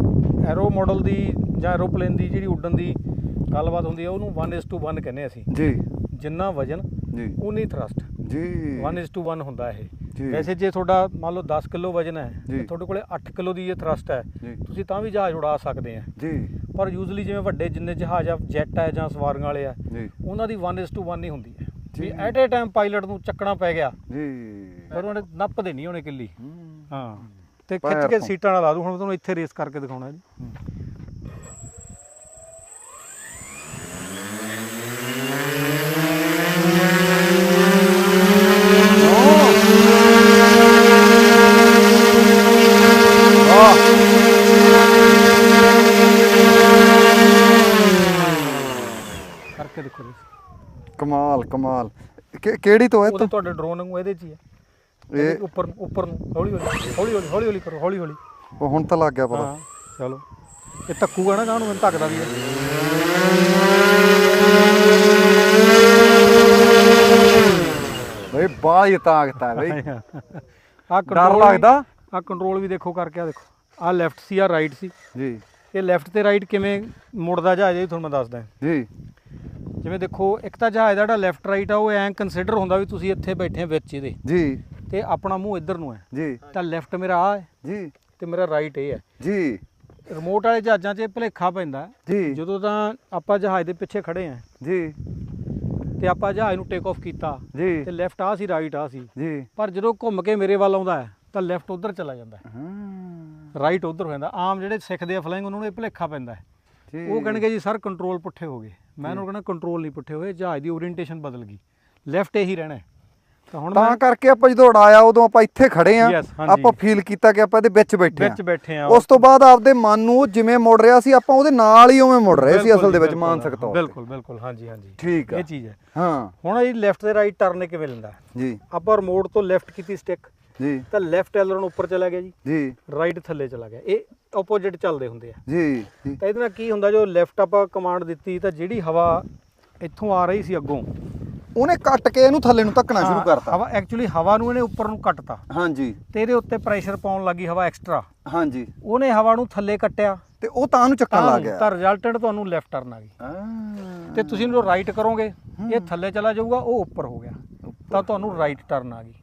ਐਰੋ ਮਾਡਲ ਦੀ ਜਾਂ ਐਰੋਪਲੇਨ ਦੀ ਜਿਹੜੀ ਉੱਡਣ ਦੀ ਗੱਲਬਾਤ ਹੁੰਦੀ ਹੈ ਉਹਨੂੰ 1:1 ਕਹਿੰਦੇ ਅਸੀਂ। ਜੀ। ਜਿੰਨਾ ਵਜਨ ਜੀ। ਉਨੀ ਥਰਸਟ ਜੀ। 1:1 ਹੁੰਦਾ ਇਹ। ਵੈਸੇ ਜੇ ਤੁਹਾਡਾ ਮੰਨ ਲਓ 10 ਕਿਲੋ ਵਜਨ ਹੈ। ਤੇ ਤੁਹਾਡੇ ਕੋਲੇ 8 ਕਿਲੋ ਦੀ ਇਹ ਥਰਸਟ ਹੈ ਤੁਸੀਂ ਤਾਂ ਵੀ ਜਹਾਜ਼ ਉਡਾ ਸਕਦੇ ਆ। ਜੀ। ਪਰ ਯੂਜ਼ਲੀ ਜਿਵੇਂ ਵੱਡੇ ਜਿੰਨੇ ਜਹਾਜ਼ ਆ ਜੈਟ ਹੈ ਜਾਂ ਸਵਾਰੀਆਂ ਵਾਲੇ ਆ ਉਹਨਾਂ ਦੀ 1:1 ਹੀ ਹੁੰਦੀ ਹੈ। ਵੀ। ਐਟ ਏ ਟਾਈਮ ਪਾਇਲਟ ਨੂੰ ਚੱਕਣਾ ਪੈ ਗਿਆ ਜੀ। ਪਰ ਉਹਨੇ ਨੱਪਦੇ ਨਹੀਂ ਉਹਨੇ ਕਿੱਲੀ। ਹੂੰ। ਤੇ ਖਿੱਚ ਕੇ। ਸੀਟਾਂ ਨਾਲ ਲਾ ਦੂੰ ਹੁਣ ਤੁਹਾਨੂੰ ਇੱਥੇ ਰੇਸ ਕਰਕੇ ਦਿਖਾਉਣਾ ਜੀ। ਕਰਕੇ ਦੇਖੋ ਰੇਸ ਕਮਾਲ ਕਮਾਲ। ਕਿ- ਕਿਹੜੀ ਤੋਂ ਹੈ ਤੂੰ ਤੁਹਾਡੇ ਡਰੋਨ ਨੂੰ ਇਹਦੇ 'ਚ ਹੀ ਹੈ। ਇਹ ਉੱਪਰ ਨੂੰ ਉੱਪਰ ਨੂੰ। ਹੌਲੀ ਹੌਲੀ ਹੌਲੀ ਹੌਲੀ ਹੌਲੀ ਹੌਲੀ ਕਰੋ ਹੌਲੀ ਹੌਲੀ। ਉਹ ਹੁਣ ਤਾਂ ਲੱਗ ਗਿਆ ਪਤਾ। ਹਾਂ ਚਲੋ। ਇਹ ਧੱਕੂਗਾ ਨਾ ਗਾਂ ਨੂੰ ਮੈਨੂੰ ਧੱਕਦਾ ਵੀ ਹੈ। ਬਈ ਬਾਹਲੀ ਤਾਕਤ ਹੈ ਬਈ। ਆ ਡਰ ਲੱਗਦਾ? ਆ ਕੰਟਰੋਲ ਵੀ ਦੇਖੋ ਕਰਕੇ ਆ ਦੇਖੋ। ਆ ਲੈਫਟ ਸੀ ਆ ਰਾਈਟ ਸੀ। ਜੀ। ਇਹ ਲੈਫਟ ਤੇ ਰਾਈਟ ਕਿਵੇਂ ਮੁੜਦਾ ਜਹਾਜ਼ ਇਹ ਤੁਹਾਨੂੰ ਮੈਂ ਦੱਸਦਾ। ਜੀ। ਜਿਵੇਂ ਦੇਖੋ ਇੱਕ ਤਾਂ ਜਹਾਜ਼ ਦਾ ਜਿਹੜਾ ਲੈਫਟ ਰਾਈਟ ਆ ਉਹ ਐਂ ਕੰਸੀਡਰ ਹੁੰਦਾ ਵੀ ਤੁਸੀਂ ਇੱਥੇ ਬੈਠੇ ਵਿੱਚ ਇਹਦੇ। ਜੀ। ਤੇ ਆਪਣਾ ਮੂੰਹ ਇੱਧਰ ਨੂੰ ਹੈ। ਜੀ। ਤਾਂ ਲੈਫਟ ਮੇਰਾ ਆ ਹੈ ਜੀ। ਤੇ ਮੇਰਾ ਰਾਈਟ ਇਹ ਹੈ। ਜੀ। ਰਿਮੋਟ ਵਾਲੇ ਜਹਾਜ਼ਾਂ 'ਚ ਇਹ ਭੁਲੇਖਾ ਪੈਂਦਾ। ਜੀ। ਜਦੋਂ ਤਾਂ ਆਪਾਂ ਜਹਾਜ਼ ਦੇ ਪਿੱਛੇ ਖੜੇ ਆ ਜੀ। ਤੇ ਆਪਾਂ ਜਹਾਜ਼ ਨੂੰ ਟੇਕ ਆਫ ਕੀਤਾ। ਜੀ। ਤੇ ਲੈਫਟ ਆ ਸੀ ਰਾਈਟ ਆ ਸੀ। ਜੀ। ਪਰ ਜਦੋਂ ਘੁੰਮ ਕੇ ਮੇਰੇ ਵੱਲ ਆਉਂਦਾ ਹੈ ਤਾਂ ਲੈਫਟ ਉਧਰ ਚਲਾ ਜਾਂਦਾ ਹੈ। ਰਾਈਟ ਉਧਰ ਹੋ ਜਾਂਦਾ। ਆਮ ਜਿਹੜੇ ਸਿੱਖਦੇ ਆ ਫਲਾਈਂਗ ਉਹਨਾਂ ਨੂੰ ਇਹ ਭੁਲੇਖਾ ਪੈਂਦਾ ਹੈ। ਉਹ ਕਹਿਣਗੇ ਜੀ ਸਰ ਕੰਟਰੋਲ ਪੁੱਠੇ ਹੋ ਗਏ। ਮੈਂ ਉਹਨੂੰ ਕਹਿੰਦਾ ਕੰਟਰੋਲ ਨਹੀਂ ਪੁੱਠੇ ਹੋਏ ਜਹਾਜ਼ ਦੀ ਓਰੀਐਂਟੇਸ਼ਨ ਬਦਲ ਗਈ। ਲੈਫਟ ਇਹੀ ਰਹਿਣਾ। ਤਾਂ ਹੁਣ ਤਾਂ ਕਰਕੇ ਆਪਾਂ ਜਦੋਂ ਉਡਾਇਆ ਉਦੋਂ ਆਪਾਂ ਇੱਥੇ ਖੜੇ ਆ। ਆਪਾਂ ਫੀਲ ਕੀਤਾ ਕਿ ਆਪਾਂ ਇਹਦੇ ਵਿੱਚ ਬੈਠੇ ਆ ਵਿੱਚ ਬੈਠੇ ਆ ਉਸ ਤੋਂ ਬਾਅਦ ਆਪਦੇ ਮਨ ਨੂੰ ਜਿਵੇਂ ਮੁੜ ਰਿਹਾ ਸੀ ਆਪਾਂ ਉਹਦੇ ਨਾਲ ਹੀ ਉਵੇਂ ਮੁੜ ਰਹੇ ਸੀ ਅਸਲ ਦੇ ਵਿੱਚ ਮਾਨਸਿਕ ਤੌਰ ਤੇ। ਬਿਲਕੁਲ ਬਿਲਕੁਲ ਹਾਂਜੀ ਹਾਂਜੀ। ਠੀਕ ਆ। ਇਹ ਚੀਜ਼ ਹੈ। ਹਾਂ। ਹੁਣ ਇਹ ਲੈਫਟ ਤੇ ਰਾਈਟ ਟਰਨ ਕਿਵੇਂ ਲੈਂਦਾ? ਜੀ। ਆਪਾਂ ਰਿਮੋਟ ਤੋਂ ਲੈਫਟ ਕੀਤੀ ਸਟਿਕ ਜੀ। ਤਾਂ ਲੈਫਟ ਐਲਰਨ ਉੱਪਰ ਚਲਾ ਗਿਆ ਜੀ। ਜੀ। ਰਾਈਟ ਥੱਲੇ ਚਲਾ ਗਿਆ। ਇਹ ਆਪੋਜ਼ਿਟ ਚੱਲਦੇ ਹੁੰਦੇ ਆ। ਜੀ ਤਾਂ ਇਹਦੇ ਨਾਲ ਕੀ ਹੁੰਦਾ ਜੋ ਲੈਫਟ ਆਪਾਂ ਕਮਾਂਡ ਦਿੱਤੀ ਤਾਂ ਜਿਹੜੀ ਹਵਾ ਇੱਥੋਂ ਆ ਰਹੀ ਸੀ ਅੱਗੋਂ ਉਹਨੇ ਕੱਟ ਕੇ ਇਹਨੂੰ ਥੱਲੇ ਨੂੰ ਧੱਕਣਾ ਸ਼ੁਰੂ ਕਰਤਾ। ਹਵਾ ਐਕਚੁਅਲੀ ਹਵਾ ਨੂੰ ਇਹਨੇ ਉੱਪਰ ਨੂੰ ਕੱਟਤਾ। ਹਾਂਜੀ। ਤੇ ਇਹਦੇ ਉੱਤੇ ਪ੍ਰੈਸ਼ਰ ਪਾਉਣ ਲੱਗੀ ਹਵਾ ਐਕਸਟਰਾ ਹਾਂਜੀ। ਉਹਨੇ ਹਵਾ ਨੂੰ ਥੱਲੇ ਕੱਟਿਆ। ਤੇ ਉਹ ਤਾਂ ਨੂੰ ਚੱਕਣ ਲੱਗ ਗਿਆ। ਤਾਂ ਰਿਜ਼ਲਟੈਂਟ ਤੁਹਾਨੂੰ ਲੈਫਟ ਟਰਨ ਆ ਗਈ। ਹਾਂ। ਤੇ ਤੁਸੀਂ ਇਹਨੂੰ ਰਾਈਟ ਕਰੋਗੇ ਇਹ ਥੱਲੇ ਚਲਾ ਜਾਊਗਾ ਉਹ ਉੱਪਰ ਹੋ ਗਿਆ। ਤਾਂ ਤੁਹਾਨੂੰ ਰਾਈਟ ਟਰਨ ਆ ਗਈ।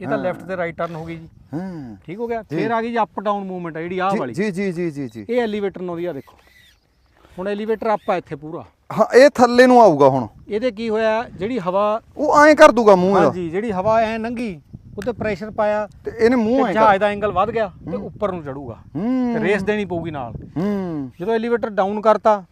ਇਹ ਤਾਂ ਲੈਫਟ ਤੇ ਰਾਈਟ ਟਰਨ ਹੋ ਗਈ ਜੀ। ਹਾਂ। ਠੀਕ ਹੋ ਗਿਆ? ਫਿਰ ਆ ਗਈ ਜੀ ਅਪ ਡਾਊਨ ਮੂਵਮੈਂਟ ਆ ਜਿਹੜੀ ਆਹ ਵਾਲੀ। ਜੀ ਜੀ ਜੀ ਜੀ ਜੀ। ਇਹ ਐਲੀਵੇਟਰ ਨੂੰ ਦੀ ਆ ਦੇਖੋ। ਹੁਣ ਐਲੀਵੇਟਰ ਅਪ ਆ ਇੱਥੇ ਪੂਰਾ। ਹਾਂ ਇਹ ਥੱਲੇ ਨੂੰ ਆਊਗਾ ਹੁਣ। ਇਹਦੇ ਕੀ ਹੋਇਆ ਜਿਹੜੀ ਹਵਾ ਉਹ ਐਂ ਕਰ ਦੂਗਾ ਮੂੰਹ ਇਹਦਾ। ਹਾਂਜੀ ਜਿਹੜੀ ਹਵਾ ਐ ਲੰਘੀ ਉੱਤੇ ਪ੍ਰੈਸ਼ਰ ਪਾਇਆ ਤੇ ਇਹਨੇ ਮੂੰਹ ਐਂ ਜਹਾਜ਼ ਦਾ ਐਂਗਲ ਵੱਧ ਗਿਆ ਤੇ ਉੱਪਰ ਨੂੰ ਚੜੂਗਾ। ਤੇ ਰੇਸ ਦੇਣੀ ਪਊਗੀ ਨਾਲ। ਹੂੰ। ਜਦੋਂ ਐਲੀਵੇਟਰ ਡਾਊਨ ਕਰਤਾ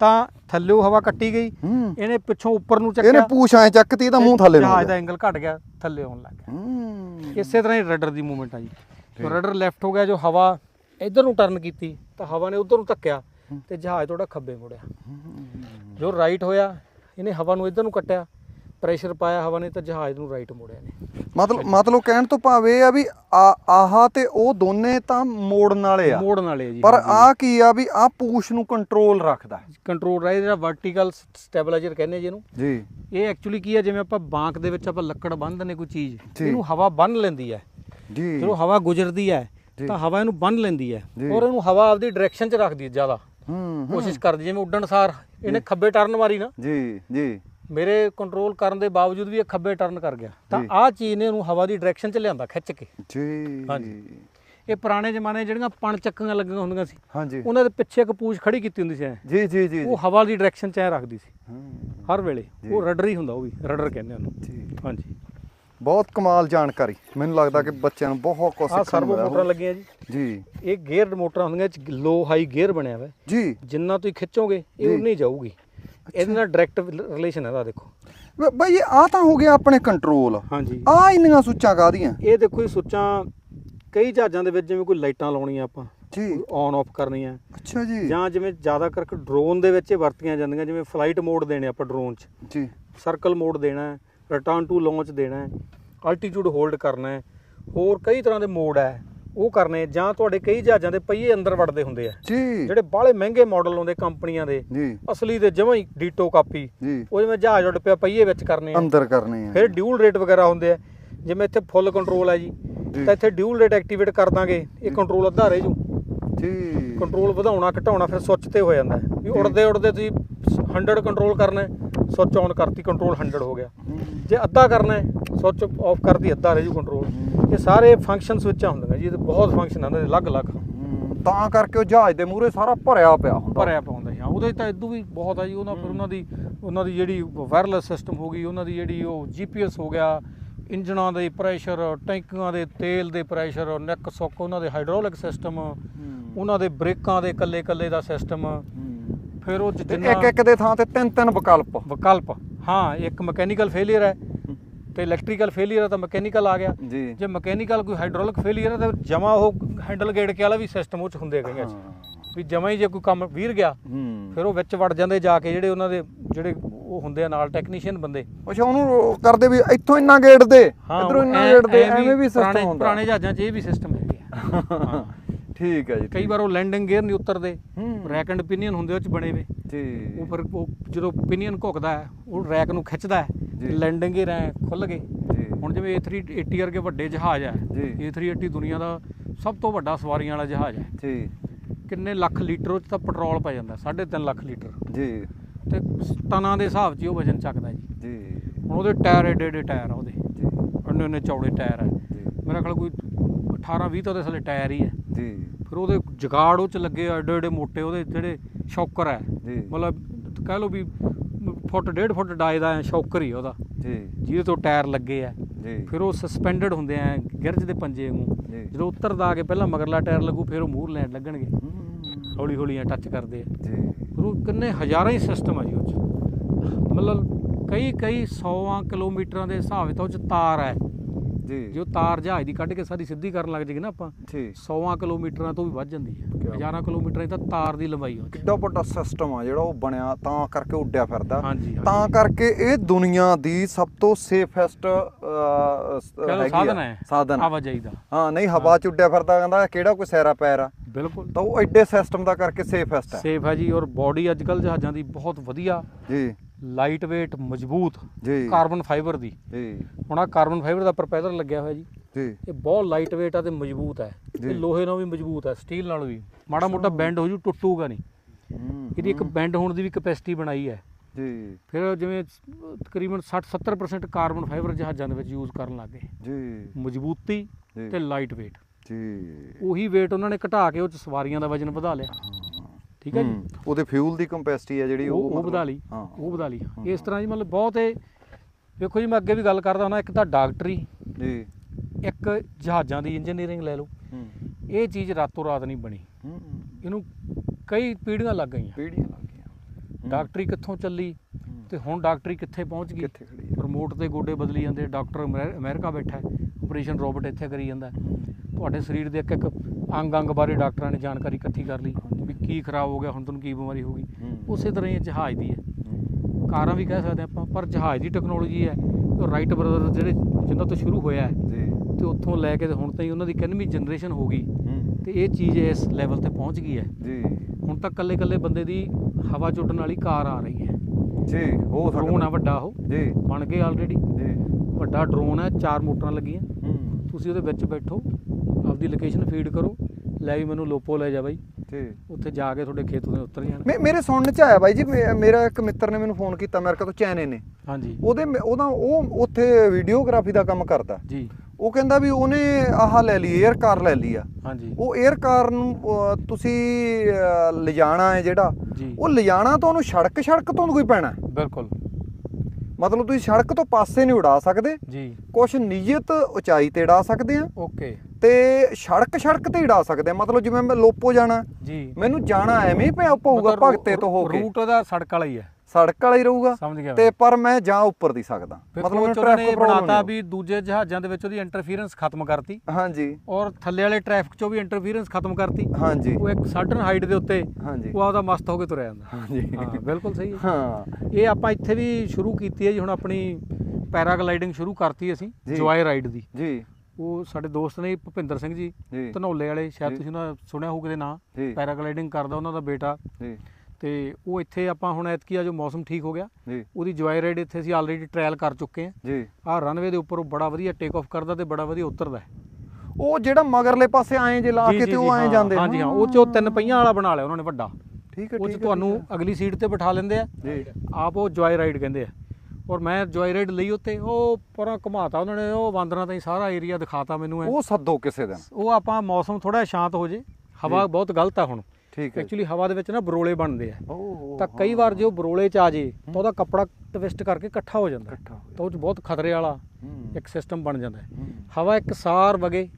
ਤਾਂ ਥੱਲੇੋਂ ਹਵਾ ਕੱਟੀ ਗਈ। ਹੂੰ। ਇਹਨੇ ਪਿੱਛੋਂ ਉੱਪਰ ਨੂੰ ਇਹਨੇ ਚੱਕਿਆ ਪੂਛ ਐਂ ਚੱਕਤੀ ਇਹਦਾ ਮੂੰਹ ਥੱਲੇ ਨੂੰ ਹੋ ਜਹਾਜ਼ ਦਾ ਗਿਆ। ਐਂਗਲ ਘਟ ਗਿਆ ਥੱਲੇ ਆਉਣ ਲੱਗ ਗਿਆ। ਹੂੰ। ਇਸੇ ਤਰ੍ਹਾਂ ਹੀ ਰਡਰ ਦੀ ਮੂਵਮੈਂਟ ਆ ਜੀ। ਜੋ ਰਡਰ ਲੈਫਟ ਹੋ ਗਿਆ ਜੋ ਹਵਾ ਇਧਰ ਨੂੰ ਟਰਨ ਕੀਤੀ ਤਾਂ ਹਵਾ ਨੇ ਉਧਰ ਨੂੰ ਧੱਕਿਆ ਤੇ ਜਹਾਜ਼ ਥੋੜਾ ਖੱਬੇ ਮੁੜਿਆ। ਜੋ ਰਾਈਟ ਹੋਇਆ ਇਹਨੇ ਹਵਾ ਨੂੰ ਇਧਰ ਨੂੰ ਕੱਟਿਆ। ਪ੍ਰੈਸ਼ਰ ਪਾਇਆ ਹਵਾ ਨੇ ਤਾਂ ਜਹਾਜ਼ ਨੂੰ ਰਾਈਟ ਮੋੜਿਆ ਨੇ। ਮਤਲਬ ਮਤਲਬ ਕਹਿਣ ਤੋਂ ਭਾਵ ਇਹ ਆ ਵੀ ਆ ਆਹ ਤੇ ਉਹ ਦੋਨੇ ਤਾਂ ਮੋੜਨ ਵਾਲੇ ਆ। ਮੋੜਨ ਵਾਲੇ ਆ ਜੀ ਪਰ ਆ ਕੀ ਆ ਵੀ ਆ ਪੂਛ ਨੂੰ ਕੰਟਰੋਲ ਰੱਖਦਾ ਕੰਟਰੋਲ ਰਾਈ ਜਿਹੜਾ ਵਰਟੀਕਲ ਸਟੈਬਲਾਈਜ਼ਰ ਕਹਿੰਦੇ ਜਿਹਨੂੰ ਜੀ। ਇਹ ਐਕਚੁਅਲੀ ਕੀ ਹੈ ਜਿਵੇਂ ਆਪਾਂ ਬਾਂਕ ਦੇ ਵਿੱਚ ਆਪਾਂ ਲੱਕੜ ਬੰਨ੍ਹਦੇ ਨੇ ਕੋਈ ਚੀਜ਼। ਇਹਨੂੰ ਹਵਾ ਬੰਨ ਲੈਂਦੀ ਹੈ। ਜੀ। ਜਦੋਂ ਹਵਾ ਗੁਜ਼ਰਦੀ ਹੈ। ਤਾਂ ਹਵਾ ਇਹਨੂੰ ਬੰਨ ਲੈਂਦੀ ਹੈ। ਔਰ ਇਹਨੂੰ ਹਵਾ ਆਪਦੀ ਡਾਇਰੈਕਸ਼ਨ 'ਚ ਰੱਖਦੀ ਹੈ ਜ਼ਿਆਦਾ। ਕੋਸ਼ਿਸ਼ ਕਰਦੀ ਜਿਵੇਂ ਉੱਡਣ ਸਾਰ ਇਹਨੇ ਖੱਬੇ ਟਰਨ ਮਾਰੀ ਨਾ। ਜੀ ਜੀ। ਮੇਰੇ ਕੰਟਰੋਲ ਕਰਨ ਦੇ ਬਾਵਜੂਦ ਵੀ ਇਹ ਖੱਬੇ ਟਰਨ ਕਰ ਗਿਆ। ਤਾਂ। ਆਹ ਚੀਜ਼ ਨੇ ਇਹਨੂੰ ਹਵਾ ਦੀ ਡਾਇਰੈਕਸ਼ਨ 'ਚ ਲਿਆਂਦਾ ਖਿੱਚ ਕੇ। ਜੀ। ਹਾਂਜੀ। ਇਹ ਪੁਰਾਣੇ ਜ਼ਮਾਨੇ ਜਿਹੜੀਆਂ ਪਣ ਚੱਕੀਆਂ ਲੱਗੀਆਂ ਹੁੰਦੀਆਂ ਸੀ ਹਾਂਜੀ। ਉਹਨਾਂ ਦੇ ਪਿੱਛੇ ਇੱਕ ਪੂਛ ਖੜੀ ਕੀਤੀ ਹੁੰਦੀ ਸੀ ਐਂ। ਜੀ ਜੀ ਜੀ ਉਹ ਹਵਾ ਦੀ ਡਾਇਰੈਕਸ਼ਨ 'ਚ ਐ ਰੱਖਦੀ ਸੀ। ਹਰ ਵੇਲੇ। ਉਹ ਰਡਰ ਹੀ ਹੁੰਦਾ ਉਹ ਵੀ ਰਡਰ ਕਹਿੰਦੇ ਉਹਨੂੰ। ਜੀ। ਹਾਂਜੀ। ਬਹੁਤ ਕਮਾਲ ਜਾਣਕਾਰੀ। ਮੈਨੂੰ ਲੱਗਦਾ ਕਿ ਬੱਚਿਆਂ ਨੂੰ ਬਹੁਤ ਕੁਝ ਸਿੱਖਣ ਨੂੰ ਮਿਲਿਆ ਮੋਟਰਾਂ। ਲੱਗੀਆਂ ਜੀ। ਜੀ। ਇਹ ਗੇਅਰ ਮੋਟਰਾਂ ਹੁੰਦੀਆਂ 'ਚ ਲੋ ਹਾਈ ਗੇਅਰ ਬਣਿਆ ਹੋਇਆ। ਜੀ। ਜਿੰਨਾ ਤੁਸੀਂ ਖਿੱਚੋਗੇ ਇਹ। ਉਨੀ ਜਾਊਗੀ। ਇਹਦੇ ਨਾਲ ਡਾਇਰੈਕਟ ਰਿਲੇਸ਼ਨ ਹੈ ਦਾ ਦੇਖੋ। ਬਈ ਆ ਤਾਂ ਹੋ ਗਿਆ ਆਪਣੇ ਕੰਟਰੋਲ ਹਾਂਜੀ। ਆ ਇੰਨੀਆਂ ਸੁੱਚਾਂ ਕਾਦੀਆਂ ਇਹ ਦੇਖੋ ਇਹ ਸੁੱਚਾਂ ਕਈ ਜਹਾਜ਼ਾਂ ਦੇ ਵਿੱਚ ਜਿਵੇਂ ਕੋਈ ਲਾਈਟਾਂ ਲਾਉਣੀਆਂ ਆਪਾਂ ਜੀ। ਔਨ ਆਫ ਕਰਨੀਆਂ। ਅੱਛਾ ਜੀ। ਜਾਂ ਜਿਵੇਂ ਜ਼ਿਆਦਾ ਕਰਕੇ ਡਰੋਨ ਦੇ ਵਿੱਚ ਇਹ ਵਰਤੀਆਂ ਜਾਂਦੀਆਂ ਜਿਵੇਂ ਫਲਾਈਟ ਮੋਡ ਦੇਣੇ ਆਪਾਂ ਡਰੋਨ 'ਚ। ਜੀ। ਸਰਕਲ ਮੋਡ ਦੇਣਾ ਹੈ ਰਿਟਰਨ ਟੂ ਲਾਂਚ ਦੇਣਾ ਹੈ ਅਲਟੀਟਿਊਡ ਹੋਲਡ ਕਰਨਾ ਹੈ। ਹੋਰ ਕਈ ਤਰ੍ਹਾਂ ਦੇ ਮੋਡ ਹੈ। ਉਹ ਕਰਨੇ ਜਾਂ ਤੁਹਾਡੇ ਕਈ ਜਹਾਜ਼ਾਂ ਦੇ ਪਹੀਏ ਅੰਦਰ ਵੜਦੇ ਹੁੰਦੇ ਆ। ਜੀ। ਜਿਹੜੇ ਬਾਹਲੇ ਮਹਿੰਗੇ ਮਾਡਲ ਆਉਂਦੇ ਕੰਪਨੀਆਂ ਦੇ ਜੀ। ਅਸਲੀ ਦੇ ਜਮਾਂ ਹੀ ਡੀਟੋ ਕਾਪੀ ਜੀ। ਉਹ ਜਿਵੇਂ ਜਹਾਜ਼ ਉੱਡ ਪਿਆ ਪਹੀਏ ਵਿੱਚ ਕਰਨੇ ਆ। ਅੰਦਰ ਕਰਨੇ ਆ। ਫਿਰ ਡਿਊਲ ਰੇਟ ਵਗੈਰਾ ਹੁੰਦੇ ਆ। ਜਿਵੇਂ ਇੱਥੇ ਫੁੱਲ ਕੰਟਰੋਲ ਹੈ ਜੀ। ਤਾਂ ਇੱਥੇ ਡਿਊਲ ਰੇਟ ਐਕਟੀਵੇਟ ਕਰ ਦਾਂਗੇ। ਇਹ ਕੰਟਰੋਲ ਅੱਧਾ ਰਹਿ ਜੂ। ਜੀ। ਕੰਟਰੋਲ ਵਧਾਉਣਾ ਘਟਾਉਣਾ ਫਿਰ ਸੁੱਚ ਤੇ ਹੋ ਜਾਂਦਾ। ਵੀ ਉੜਦੇ ਉੜਦੇ ਤੁਸੀਂ 100 ਕੰਟਰੋਲ ਕਰਨਾ ਸੁੱਚ ਆਨ ਕਰਤੀ ਕੰਟਰੋਲ 100 ਹੋ ਗਿਆ। ਹੂੰ, ਜੇ ਅੱਧਾ ਕਰਨਾ ਹੈ ਸੁੱਚ ਆਫ ਕਰਦੀ ਅੱਧਾ ਰਹਿ ਜੂ ਕੰਟਰੋਲ ਇਹ ਸਾਰੇ ਫੰਕਸ਼ਨ ਸਵਿੱਚਾਂ ਹੁੰਦੀਆਂ ਜੀ ਇਹਦੇ ਬਹੁਤ ਫੰਕਸ਼ਨ ਆਉਂਦੇ ਅਲੱਗ-ਅਲੱਗ ਹੂੰ, ਤਾਂ ਕਰਕੇ ਉਹ ਜਹਾਜ਼ ਦੇ ਮੂਹਰੇ ਸਾਰਾ ਭਰਿਆ ਪਿਆ ਹੁੰਦਾ। ਭਰਿਆ ਪਾਉਂਦਾ ਜੀ ਹਾਂ ਉਹਦੇ ਤਾਂ ਇਦੋਂ ਵੀ ਬਹੁਤ ਆ ਜੀ ਉਹਨਾਂ ਫਿਰ ਉਹਨਾਂ ਦੀ ਉਹਨਾਂ ਦੀ ਜਿਹੜੀ ਵਾਇਰਲੈਸ ਸਿਸਟਮ ਹੋ ਗਈ ਉਹਨਾਂ ਦੀ ਜਿਹੜੀ ਉਹ ਜੀਪੀਐਸ ਹੋ ਗਿਆ ਇੰਜਣਾਂ ਦੇ ਪ੍ਰੈਸ਼ਰ ਟੈਂਕੀਆਂ ਦੇ ਤੇਲ ਦੇ ਪ੍ਰੈਸ਼ਰ ਨੈਕ ਸੁੱਕ ਉਹਨਾਂ ਦੇ ਹਾਈਡ੍ਰੋਲਿਕ ਸਿਸਟਮ ਉਹਨਾਂ ਦੇ ਬ੍ਰੇਕਾਂ ਦੇ ਕੱਲੇ ਕੱਲੇ ਦਾ ਸਿਸਟਮ ਹੂੰ। ਫਿਰ ਉਹ ਜਿੰਨਾ ਇੱਕ ਇੱਕ ਦੇ ਥਾਂ ਤੇ ਤਿੰਨ ਤਿੰਨ ਵਿਕਲਪ। ਵਿਕਲਪ। ਹਾਂ ਇੱਕ ਮਕੈਨੀਕਲ ਫੇਲਿਅਰ ਹੈ ਤੇ ਇਲੈਕਟ੍ਰੀਕਲ ਫੇਲਿਅਰ ਹੈ ਤਾਂ ਮਕੈਨੀਕਲ ਆ ਗਿਆ। ਜੀ। ਮਕੈਨੀਕਲ ਕੋਈ ਹਾਈਡ੍ਰੋਲਿਕ ਫੇਲਿਅਰ ਹੈ ਤਾਂ ਜਮਾ ਉਹ ਹੈਂਡਲ ਗੇੜ ਕੇ ਵਾਲਾ ਵੀ ਸਿਸਟਮ ਉਹ 'ਚ ਹੁੰਦੇ ਗਈਆਂ ਚ। ਵੀ ਜਮਾ ਹੀ ਜੇ ਕੋਈ ਕੰਮ ਵੀਰ ਗਿਆ ਫਿਰ ਉਹ ਵਿੱਚ ਵੜ ਜਾਂਦੇ ਜਾ ਕੇ ਜਿਹੜੇ ਉਹਨਾਂ ਦੇ ਜਿਹੜੇ ਉਹ ਹੁੰਦੇ ਆ ਨਾਲ ਟੈਕਨੀਸ਼ੀਅਨ ਬੰਦੇ। ਅੱਛਾ ਉਹਨੂੰ ਕਰਦੇ ਵੀ ਇੱਥੋਂ ਇੰਨਾ ਗੇੜ ਦੇ ਇਧਰੋਂ ਇੰਨਾ ਗੇੜ ਦੇ ਐਵੇਂ ਵੀ ਸਿਸਟਮ ਹੁੰਦਾ। ਪੁਰਾਣੇ ਜਹਾਜ਼ਾਂ 'ਚ ਇਹ ਵੀ ਸਿਸਟਮ ਹੈਗੇ ਆ। ਠੀਕ ਹੈ ਜੀ ਕਈ ਵਾਰ ਉਹ ਲੈਂਡਿੰਗ ਗੇਅਰ ਨਹੀਂ ਉਤਰਦੇ। ਰੈਕ ਐਂਡ ਪਿਨੀਅਨ ਹੁੰਦੇ ਉਹ 'ਚ ਬਣੇ ਵੇ। ਜੀ। ਉਹ ਫਿਰ ਉਹ ਜਦੋਂ ਪਿਨੀਅਨ ਘੁੱਕਦਾ ਹੈ ਉਹ ਰੈਕ ਨੂੰ ਖਿੱਚਦਾ ਹੈ। ਲੈਂਡਿੰਗ ਗੇਅਰ ਐ ਖੁੱਲ ਗਏ। ਹੁਣ ਜਿਵੇਂ A380 ਵਰਗੇ ਵੱਡੇ ਜਹਾਜ਼ ਆ ਜੀ। A380 ਦੁਨੀਆ ਦਾ ਸਭ ਤੋਂ ਵੱਡਾ ਸਵਾਰੀਆਂ ਵਾਲਾ ਜਹਾਜ਼ ਹੈ। ਜੀ। ਕਿੰਨੇ ਲੱਖ ਲੀਟਰ ਉਹ 'ਚ ਤਾਂ ਪੈਟਰੋਲ ਪੈ ਜਾਂਦਾ 3.5 ਲੱਖ ਲੀਟਰ। ਜੀ। ਤੇ ਟਨਾਂ ਦੇ ਹਿਸਾਬ 'ਚ ਉਹ ਵਜਨ ਚੱਕਦਾ ਜੀ। ਜੀ। ਹੁਣ ਉਹਦੇ ਟਾਇਰ ਏਡੇ ਏਡੇ ਟਾਇਰ ਆ ਉਹਦੇ। ਜੀ। ਇੰਨੇ ਇੰਨੇ ਚੌੜੇ ਟਾਇਰ ਆ। ਮੇਰਾ ਖਿਆਲ ਕੋਈ 18 20 ਤਾਂ ਉਹਦੇ ਥੱਲੇ ਟਾਇਰ ਹੀ ਹੈ ਜੀ। ਫਿਰ ਉਹਦੇ ਜਗਾੜ ਉਹ ਚ ਲੱਗੇ ਆ, ਏਡੇ ਏਡੇ ਮੋਟੇ ਉਹਦੇ ਜਿਹੜੇ ਸ਼ੌਕਰ ਹੈ ਜੀ। ਮਤਲਬ ਕਹਿ ਲਓ ਵੀ ਫੁੱਟ ਡੇਢ ਫੁੱਟ ਡਾਈ ਦਾ ਸ਼ੌਕਰ ਹੀ ਉਹਦਾ। ਜੀ। ਜਿਹਦੇ ਤੋਂ ਟਾਇਰ ਲੱਗੇ ਆ ਜੀ। ਫਿਰ ਉਹ ਸਸਪੈਂਡਡ ਹੁੰਦੇ ਆ ਗਿਰਜ ਦੇ ਪੰਜੇ ਵਾਂਗੂ। ਜੀ। ਜਦੋਂ ਉੱਤਰਦਾ ਆ ਕੇ ਪਹਿਲਾਂ ਮਗਰਲਾ ਟਾਇਰ ਲੱਗੂ ਫਿਰ ਉਹ ਮੂਹਰ ਲੈਣ ਲੱਗਣਗੇ। ਹੌਲੀ ਹੌਲੀ ਐ ਟੱਚ ਕਰਦੇ ਆ ਜੀ। ਫਿਰ ਉਹ ਕਿੰਨੇ ਹਜ਼ਾਰਾਂ ਹੀ ਸਿਸਟਮ ਆ ਜੀ ਉਹ ਚ। ਮਤਲਬ ਕਈ ਕਈ ਸੌਆਂ ਕਿਲੋਮੀਟਰਾਂ ਦੇ ਹਿਸਾਬ ਤਾਂ ਉਹ ਚ ਤਾਰ ਹੈ ਜੀ। ਜੇ ਉਹ ਤਾਰ ਜਹਾਜ਼ ਦੀ ਕੱਢ ਕੇ ਸਾਰੀ ਸਿੱਧੀ ਕਰਨ ਲੱਗ ਜਾਈਏ ਨਾ ਆਪਾਂ ਜੀ। ਸੌਆਂ ਕਿਲੋਮੀਟਰਾਂ ਤੋਂ ਵੀ ਵੱਧ ਜਾਂਦੀ ਹੈ। ਕਿਆ ਹਜ਼ਾਰਾਂ ਕਿਲੋਮੀਟਰਾਂ ਦੀ ਤਾਂ ਤਾਰ ਦੀ ਲੰਬਾਈ ਹੋ। ਕਿੱਡਾ ਵੱਡਾ ਸਿਸਟਮ ਆ ਜਿਹੜਾ ਉਹ ਬਣਿਆ ਤਾਂ ਕਰਕੇ ਉੱਡਿਆ ਫਿਰਦਾ। ਤਾਂ ਕਰਕੇ ਇਹ ਦੁਨੀਆ ਦੀ ਸਭ ਤੋਂ ਸੇਫੈਸਟ ਸਾਧਨ ਹੈ ਸਾਧਨ। ਆਵਾਜਾਈ ਦਾ। ਹਾਂ ਨਹੀਂ ਹਵਾ ਚ ਉੱਡਿਆ ਫਿਰਦਾ ਕਹਿੰਦਾ ਕਿਹੜਾ ਕੋਈ ਸੈਰਾ ਪੈਰ ਆ? ਬਿਲਕੁਲ। ਤਾਂ ਉਹ ਐਡੇ ਸਿਸਟਮ ਦਾ ਕਰਕੇ ਸੇਫੈਸਟ ਹੈ। ਸੇਫ ਹੈ ਜੀ ਔਰ ਬਾਡੀ ਅੱਜ ਕੱਲ ਜਹਾਜ਼ਾਂ ਦੀ ਬਹੁਤ ਵਧੀਆ ਜੀ। ਲਾਈਟ weight ਮਜ਼ਬੂਤ ਜੀ। ਕਾਰਬਨ ਫਾਈਬਰ ਦੀ। ਜੀ। ਹੁਣ ਆ ਕਾਰਬਨ ਫਾਈਬਰ ਦਾ ਪ੍ਰੋਪੈਲਰ ਲੱਗਿਆ ਹੋਇਆ ਜੀ। ਜੀ। ਇਹ ਬਹੁਤ ਲਾਈਟ weight ਆ ਤੇ ਮਜ਼ਬੂਤ ਹੈ। ਇਹ ਲੋਹੇ ਨਾਲ ਵੀ ਮਜ਼ਬੂਤ ਹੈ ਸਟੀਲ ਨਾਲ ਵੀ। ਮਾੜਾ ਮੋਟਾ ਬੈਂਡ ਹੋ ਜੂ ਟੁੱਟੂਗਾ ਨਹੀਂ। ਇਹਦੀ ਇੱਕ ਬੈਂਡ ਹੋਣ ਦੀ ਵੀ ਕਪੈਸਿਟੀ ਬਣਾਈ ਹੈ। ਜੀ। ਫਿਰ ਜਿਵੇਂ ਤਕਰੀਬਨ 60-70% ਕਾਰਬਨ ਫਾਈਬਰ ਜਹਾਜ਼ਾਂ ਦੇ ਵਿੱਚ ਯੂਜ਼ ਕਰਨ ਲੱਗੇ ਜੀ। ਮਜ਼ਬੂਤੀ। ਤੇ ਲਾਈਟ weight ਜੀ। ਉਹੀ weight ਉਹਨਾਂ ਨੇ ਘਟਾ ਕੇ ਉਹ ਚ ਸਵਾਰੀਆਂ ਦਾ ਵਜਨ ਵਧਾ ਲਿਆ। ਠੀਕ ਹੈ ਜੀ? ਉਹਦੇ ਫਿਊਲ ਦੀ ਕੰਪੈਸਿਟੀ ਹੈ ਜਿਹੜੀ ਉਹ ਵਧਾ ਲਈ। ਹਾਂ। ਉਹ ਵਧਾ ਲਈ। ਇਸ ਤਰ੍ਹਾਂ ਜੀ ਮਤਲਬ ਬਹੁਤ ਇਹ ਵੇਖੋ ਜੀ ਮੈਂ ਅੱਗੇ ਵੀ ਗੱਲ ਕਰਦਾ ਹਾਂ ਇੱਕ ਤਾਂ ਡਾਕਟਰੀ ਜੀ। ਇੱਕ ਜਹਾਜ਼ਾਂ ਦੀ ਇੰਜੀਨੀਅਰਿੰਗ ਲੈ ਲਓ। ਹੂੰ। ਇਹ ਚੀਜ਼ ਰਾਤੋਂ ਰਾਤ ਨਹੀਂ ਬਣੀ। ਹੂੰ ਇਹਨੂੰ ਕਈ ਪੀੜ੍ਹੀਆਂ ਲੱਗ ਗਈਆਂ। ਪੀੜੀਆਂ ਲੱਗ ਗਈਆਂ। ਡਾਕਟਰੀ ਕਿੱਥੋਂ ਚੱਲੀ? ਤੇ ਹੁਣ ਡਾਕਟਰੀ ਕਿੱਥੇ ਪਹੁੰਚ ਗਈ? ਕਿੱਥੇ ਖੜੀ ਹੈ? ਰਿਮੋਟ ਤੇ ਗੋਡੇ ਬਦਲੀ ਜਾਂਦੇ ਡਾਕਟਰ ਅਮੈ- ਅਮਰੀਕਾ ਬੈਠਾ ਆਪਰੇਸ਼ਨ ਰੋਬੋਟ ਇੱਥੇ ਕਰੀ ਜਾਂਦਾ। ਤੁਹਾਡੇ ਸਰੀਰ ਦੇ ਇੱਕ ਇੱਕ ਅੰਗ ਅੰਗ ਬਾਰੇ ਡਾਕਟਰਾਂ ਨੇ ਜਾਣਕਾਰੀ ਇਕੱਠੀ ਕਰ ਲਈ। ਵੀ ਕੀ ਖਰਾਬ ਹੋ ਗਿਆ ਹੁਣ ਤੁਹਾਨੂੰ ਕੀ ਬਿਮਾਰੀ ਹੋ ਗਈ। ਉਸੇ ਤਰ੍ਹਾਂ ਹੀ ਇਹ ਜਹਾਜ਼ ਦੀ ਹੈ। ਕਾਰਾਂ ਵੀ ਕਹਿ ਸਕਦੇ ਆਪਾਂ ਪਰ ਜਹਾਜ਼ ਦੀ ਟੈਕਨੋਲੋਜੀ ਹੈ। ਉਹ ਰਾਈਟ ਬ੍ਰਦਰ ਜਿਹੜੇ ਜਿਨ੍ਹਾਂ ਤੋਂ ਸ਼ੁਰੂ ਹੋਇਆ ਹੈ ਤੇ ਉੱਥੋਂ ਲੈ ਕੇ ਹੁਣ ਤਾਈਂ ਉਹਨਾਂ ਦੀ 91ਵੀਂ ਜਨਰੇਸ਼ਨ ਹੋ ਗਈ। ਤੇ ਇਹ ਚੀਜ਼ ਇਸ ਲੈਵਲ ਤੇ ਪਹੁੰਚ ਗਈ ਹੈ। ਜੀ। ਹੁਣ ਤਾਂ ਕੱਲੇ ਕੱਲੇ ਬੰਦੇ ਦੀ ਹਵਾ ਚ ਉੱਡਣ ਵਾਲੀ ਕਾਰ ਆ ਰਹੀ ਹੈ। ਜੀ ਹੋ ਡਰੋਨ ਆ ਵੱਡਾ ਉਹ। ਜੀ। ਬਣ ਗਏ ਆਲਰੇਡੀ ਜੀ। ਵੱਡਾ ਡਰੋਨ ਹੈ ਚਾਰ ਮੋਟਰਾਂ ਲੱਗੀਆਂ। ਤੁਸੀਂ ਉਹਦੇ ਵਿੱਚ ਬੈਠੋ ਆਪਦੀ ਲੋਕੇਸ਼ਨ ਫੀਡ ਕਰੋ। ਲੈ ਵੀ ਮੈਨੂੰ ਲੋਪੋ ਲੈ ਜਾ ਬਾਈ। ਜੀ ਉੱਥੇ ਜਾ ਕੇ ਤੁਹਾਡੇ ਖੇਤ ਤੋਂ ਉਤਰ ਜਾਣ। ਮੇ- ਮੇਰੇ ਸੁਣਨ ਚ ਆਇਆ ਬਾਈ ਜੀ ਮੇ- ਮੇਰਾ ਇੱਕ ਮਿੱਤਰ ਨੇ ਮੈਨੂੰ ਫੋਨ ਕੀਤਾ ਅਮਰੀਕਾ ਤੋਂ ਚੈਨੇ ਨੇ ਹਾਂਜੀ। ਉਹਦੇ ਮੇ- ਉਹਦਾ ਉਹ ਉੱਥੇ ਵੀਡੀਓਗ੍ਰਾਫੀ ਦਾ ਕੰਮ ਕਰਦਾ। ਜੀ। ਉਹ ਕਹਿੰਦਾ ਵੀ ਉਹਨੇ ਆਹ ਲੈ ਲਈ 에ਅਰ ਕਾਰ ਲੈ ਲਈ ਆ। ਹਾਂਜੀ। ਉਹ 에ਅਰ ਕਾਰ ਨੂੰ ਅਹ, ਤੁਸੀਂ ਅਹ, ਲਿਜਾਣਾ ਹੈ ਜਿਹੜਾ ਜੀ। ਉਹ ਲਿਜਾਣਾ ਤਾਂ ਉਹਨੂੰ ਸੜਕ ਸੜਕ ਤੋਂ ਕੋਈ ਪੈਣਾ। ਬਿਲਕੁਲ। ਮਤਲਬ ਤੁਸੀਂ ਸੜਕ ਤੋਂ ਪਾਸੇ ਨਹੀਂ ਉਡਾ ਸਕਦੇ। ਜੀ। ਕੁਝ ਨਿਯਤ ਉਚਾਈ ਤੇ ਉਡਾ ਸਕਦੇ ਆ। ਓਕੇ। ਤੇ ਸੜਕ ਸੜਕ ਤੇ ਉਡਾ ਸਕਦੇ ਮਤਲਬ ਜਿਵੇਂ ਮੈਂ ਲੋਪੋ ਜਾਣਾ ਜੀ। ਮੈਨੂੰ ਜਾਣਾ ਐਵੇਂ ਪਿਆ ਪਊਗਾ ਭਗਤੇ ਤੋਂ ਹੋ ਕੇ। ਰੂਟ ਉਹਦਾ ਸੜਕ ਵਾਲਾ ਹੀ ਹੈ। ਸੜਕ ਵਾਲਾ ਹੀ ਰਹੂਗਾ। ਤੇ ਪਰ ਮੈਂ ਜਾਂ ਉੱਪਰ ਦੀ ਸਕਦਾ। ਮਤਲਬ ਉਹਨਾਂ problem ਬਣਾਤਾ ਵੀ ਦੂਜੇ ਜਹਾਜ਼ਾਂ ਦੇ ਵਿੱਚ ਉਹਦੀ ਇੰਟਰਫੀਰੈਂਸ ਖਤਮ ਕਰਤੀ। ਹਾਂਜੀ। ਔਰ ਥੱਲੇ ਵਾਲੇ ਟ੍ਰੈਫਿਕ 'ਚੋਂ ਵੀ ਇੰਟਰਫੀਰੈਂਸ ਖਤਮ ਕਰਤੀ। ਹਾਂਜੀ। ਉਹ ਇੱਕ ਸਡਨ ਹਾਈਟ ਦੇ ਉੱਤੇ ਹਾਂਜੀ। ਉਹ ਆਪਦਾ ਮਸਤ ਹੋ ਕੇ ਤੁਰਿਆ ਜਾਂਦਾ। ਹਾਂਜੀ। ਹਾਂ ਬਿਲਕੁਲ ਸਹੀ ਹੈ। ਹਾਂ। ਇਹ ਆਪਾਂ ਇੱਥੇ ਵੀ ਸ਼ੁਰੂ ਕੀਤੀ ਹੈ ਜੀ ਹੁਣ ਆਪਣੀ ਪੈਰਾਗਲਾਈਡਿੰਗ ਸ਼ੁਰੂ ਕਰਤੀ ਅਸੀਂ ਜੀ। ਜੋਏ ਰਾਈਡ ਦੀ। ਜੀ। ਉਹ ਸਾਡੇ ਦੋਸਤ ਨੇ ਭੁਪਿੰਦਰ ਸਿੰਘ ਜੀ ਜੀ। ਧਨੌਲੇ ਵਾਲੇ ਸ਼ਾਇਦ ਜੀ। ਤੁਸੀਂ ਉਹਨਾਂ ਦਾ ਸੁਣਿਆ ਹੋਊ ਕਿਤੇ ਨਾਂ ਜੀ। ਪੈਰਾਗਲਾਈਡਿੰਗ ਕਰਦਾ ਉਹਨਾਂ ਦਾ ਬੇਟਾ। ਜੀ। ਤੇ ਉਹ ਇੱਥੇ ਆਪਾਂ ਹੁਣ ਐਤਕੀ ਆ ਜੋ ਮੌਸਮ ਠੀਕ ਹੋ ਗਿਆ ਜੀ। ਉਹਦੀ ਜੋਏ ਰਾਈਡ ਇੱਥੇ ਅਸੀਂ ਆਲਰੇਡੀ ਟ੍ਰਾਇਲ ਕਰ ਚੁੱਕੇ ਹਾਂ। ਜੀ। ਆਹ ਰਨਵੇ ਦੇ ਉੱਪਰ ਉਹ ਬੜਾ ਵਧੀਆ ਟੇਕ ਆਫ ਕਰਦਾ ਤੇ ਬੜਾ ਵਧੀਆ ਉਤਰਦਾ ਹੈ। ਉਹ ਜਿਹੜਾ ਮਗਰਲੇ ਪਾਸੇ ਆਏ ਜੇ ਲਾ ਕੇ ਤੇ ਉਹ ਆਏ ਹਾਂ, ਜਾਂਦੇ ਹਾਂਜੀ ਹਾਂ ਉਹ ਚ ਉਹ ਤਿੰਨ ਪਹੀਆਂ ਵਾਲਾ ਬਣਾ ਲਿਆ ਉਹਨਾਂ ਨੇ ਵੱਡਾ। ਠੀਕ ਹੈ ਉਹ ਠੀਕ ਚ ਹੈ, ਤੁਹਾਨੂੰ ਠੀਕ ਅਗਲੀ ਸੀਟ ਤੇ ਬਿਠਾ ਲੈਂਦੇ ਆ। ਜੀ। ਆਪ ਉਹ ਜੋਏ ਰਾਈਡ ਕਹਿੰਦੇ ਆ। ਔਰ ਮੈਂ ਜੋਏ ਰਾਈਡ ਲਈ ਉੱਤੇ ਉਹ ਪਰਾਂ ਘੁਮਾਤਾ ਉਹਨਾਂ ਨੇ ਉਹ ਬਾਂਦਰਾਂ ਤਾਈਂ ਸਾਰਾ ਏਰੀਆ ਦਿਖਾਤਾ ਮੈਨੂੰ ਉਹ ਸੱਦੋ ਕਿਸੇ ਦਿਨ? ਉਹ ਆਪਾਂ ਮੌਸਮ ਥੋੜਾ ਸ਼ਾਂਤ ਹੋ ਜੇ ਹਵਾ ਬਹੁਤ ਗਲਤ ਆ ਹੁਣ। ਠੀਕ ਹੈ। ਐਕਚੁਅਲੀ ਹਵਾ ਦੇ ਵਿੱਚ ਨਾ ਬਰੋਲੇ ਬਣਦੇ ਆ। ਤਾਂ ਕਈ ਵਾਰ ਜੇ ਉਹ ਬਰੋਲੇ ਚ ਆ ਜੇ ਤਾਂ ਉਹਦਾ ਕੱਪੜਾ ਟਵਿਸਟ ਕਰਕੇ ਇਕੱਠਾ ਹੋ ਜਾਂਦਾ। ਤਾਂ ਉਹ ਚ ਬਹੁਤ ਖਤਰੇ ਵਾਲਾ ਇੱਕ ਸਿਸਟਮ ਬਣ ਜਾਂਦਾ। ਹਵਾ ਇੱਕ ਸਾਰ ਵਗੇ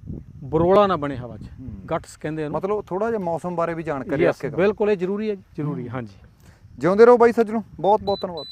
ਬਰੋਲਾ ਨਾ ਬਣੇ ਹਵਾ 'ਚ। ਗਟਸ ਕਹਿੰਦੇ ਆ ਉਹਨੂੰ। ਮਤਲਬ ਥੋੜਾ ਜਿਹਾ ਮੌਸਮ ਬਾਰੇ ਵੀ ਜਾਣਕਾਰੀ ਰੱਖੇਗਾ। ਬਿਲਕੁਲ ਇਹ ਜ਼ਰੂਰੀ ਹੈ ਜ਼ਰੂਰੀ ਹਾਂਜੀ। ਜਿਉਂਦੇ ਰਹੋ ਬਾਈ ਸੱਜਣੋ ਬਹੁਤ ਬਹੁਤ ਧੰਨਵਾਦ।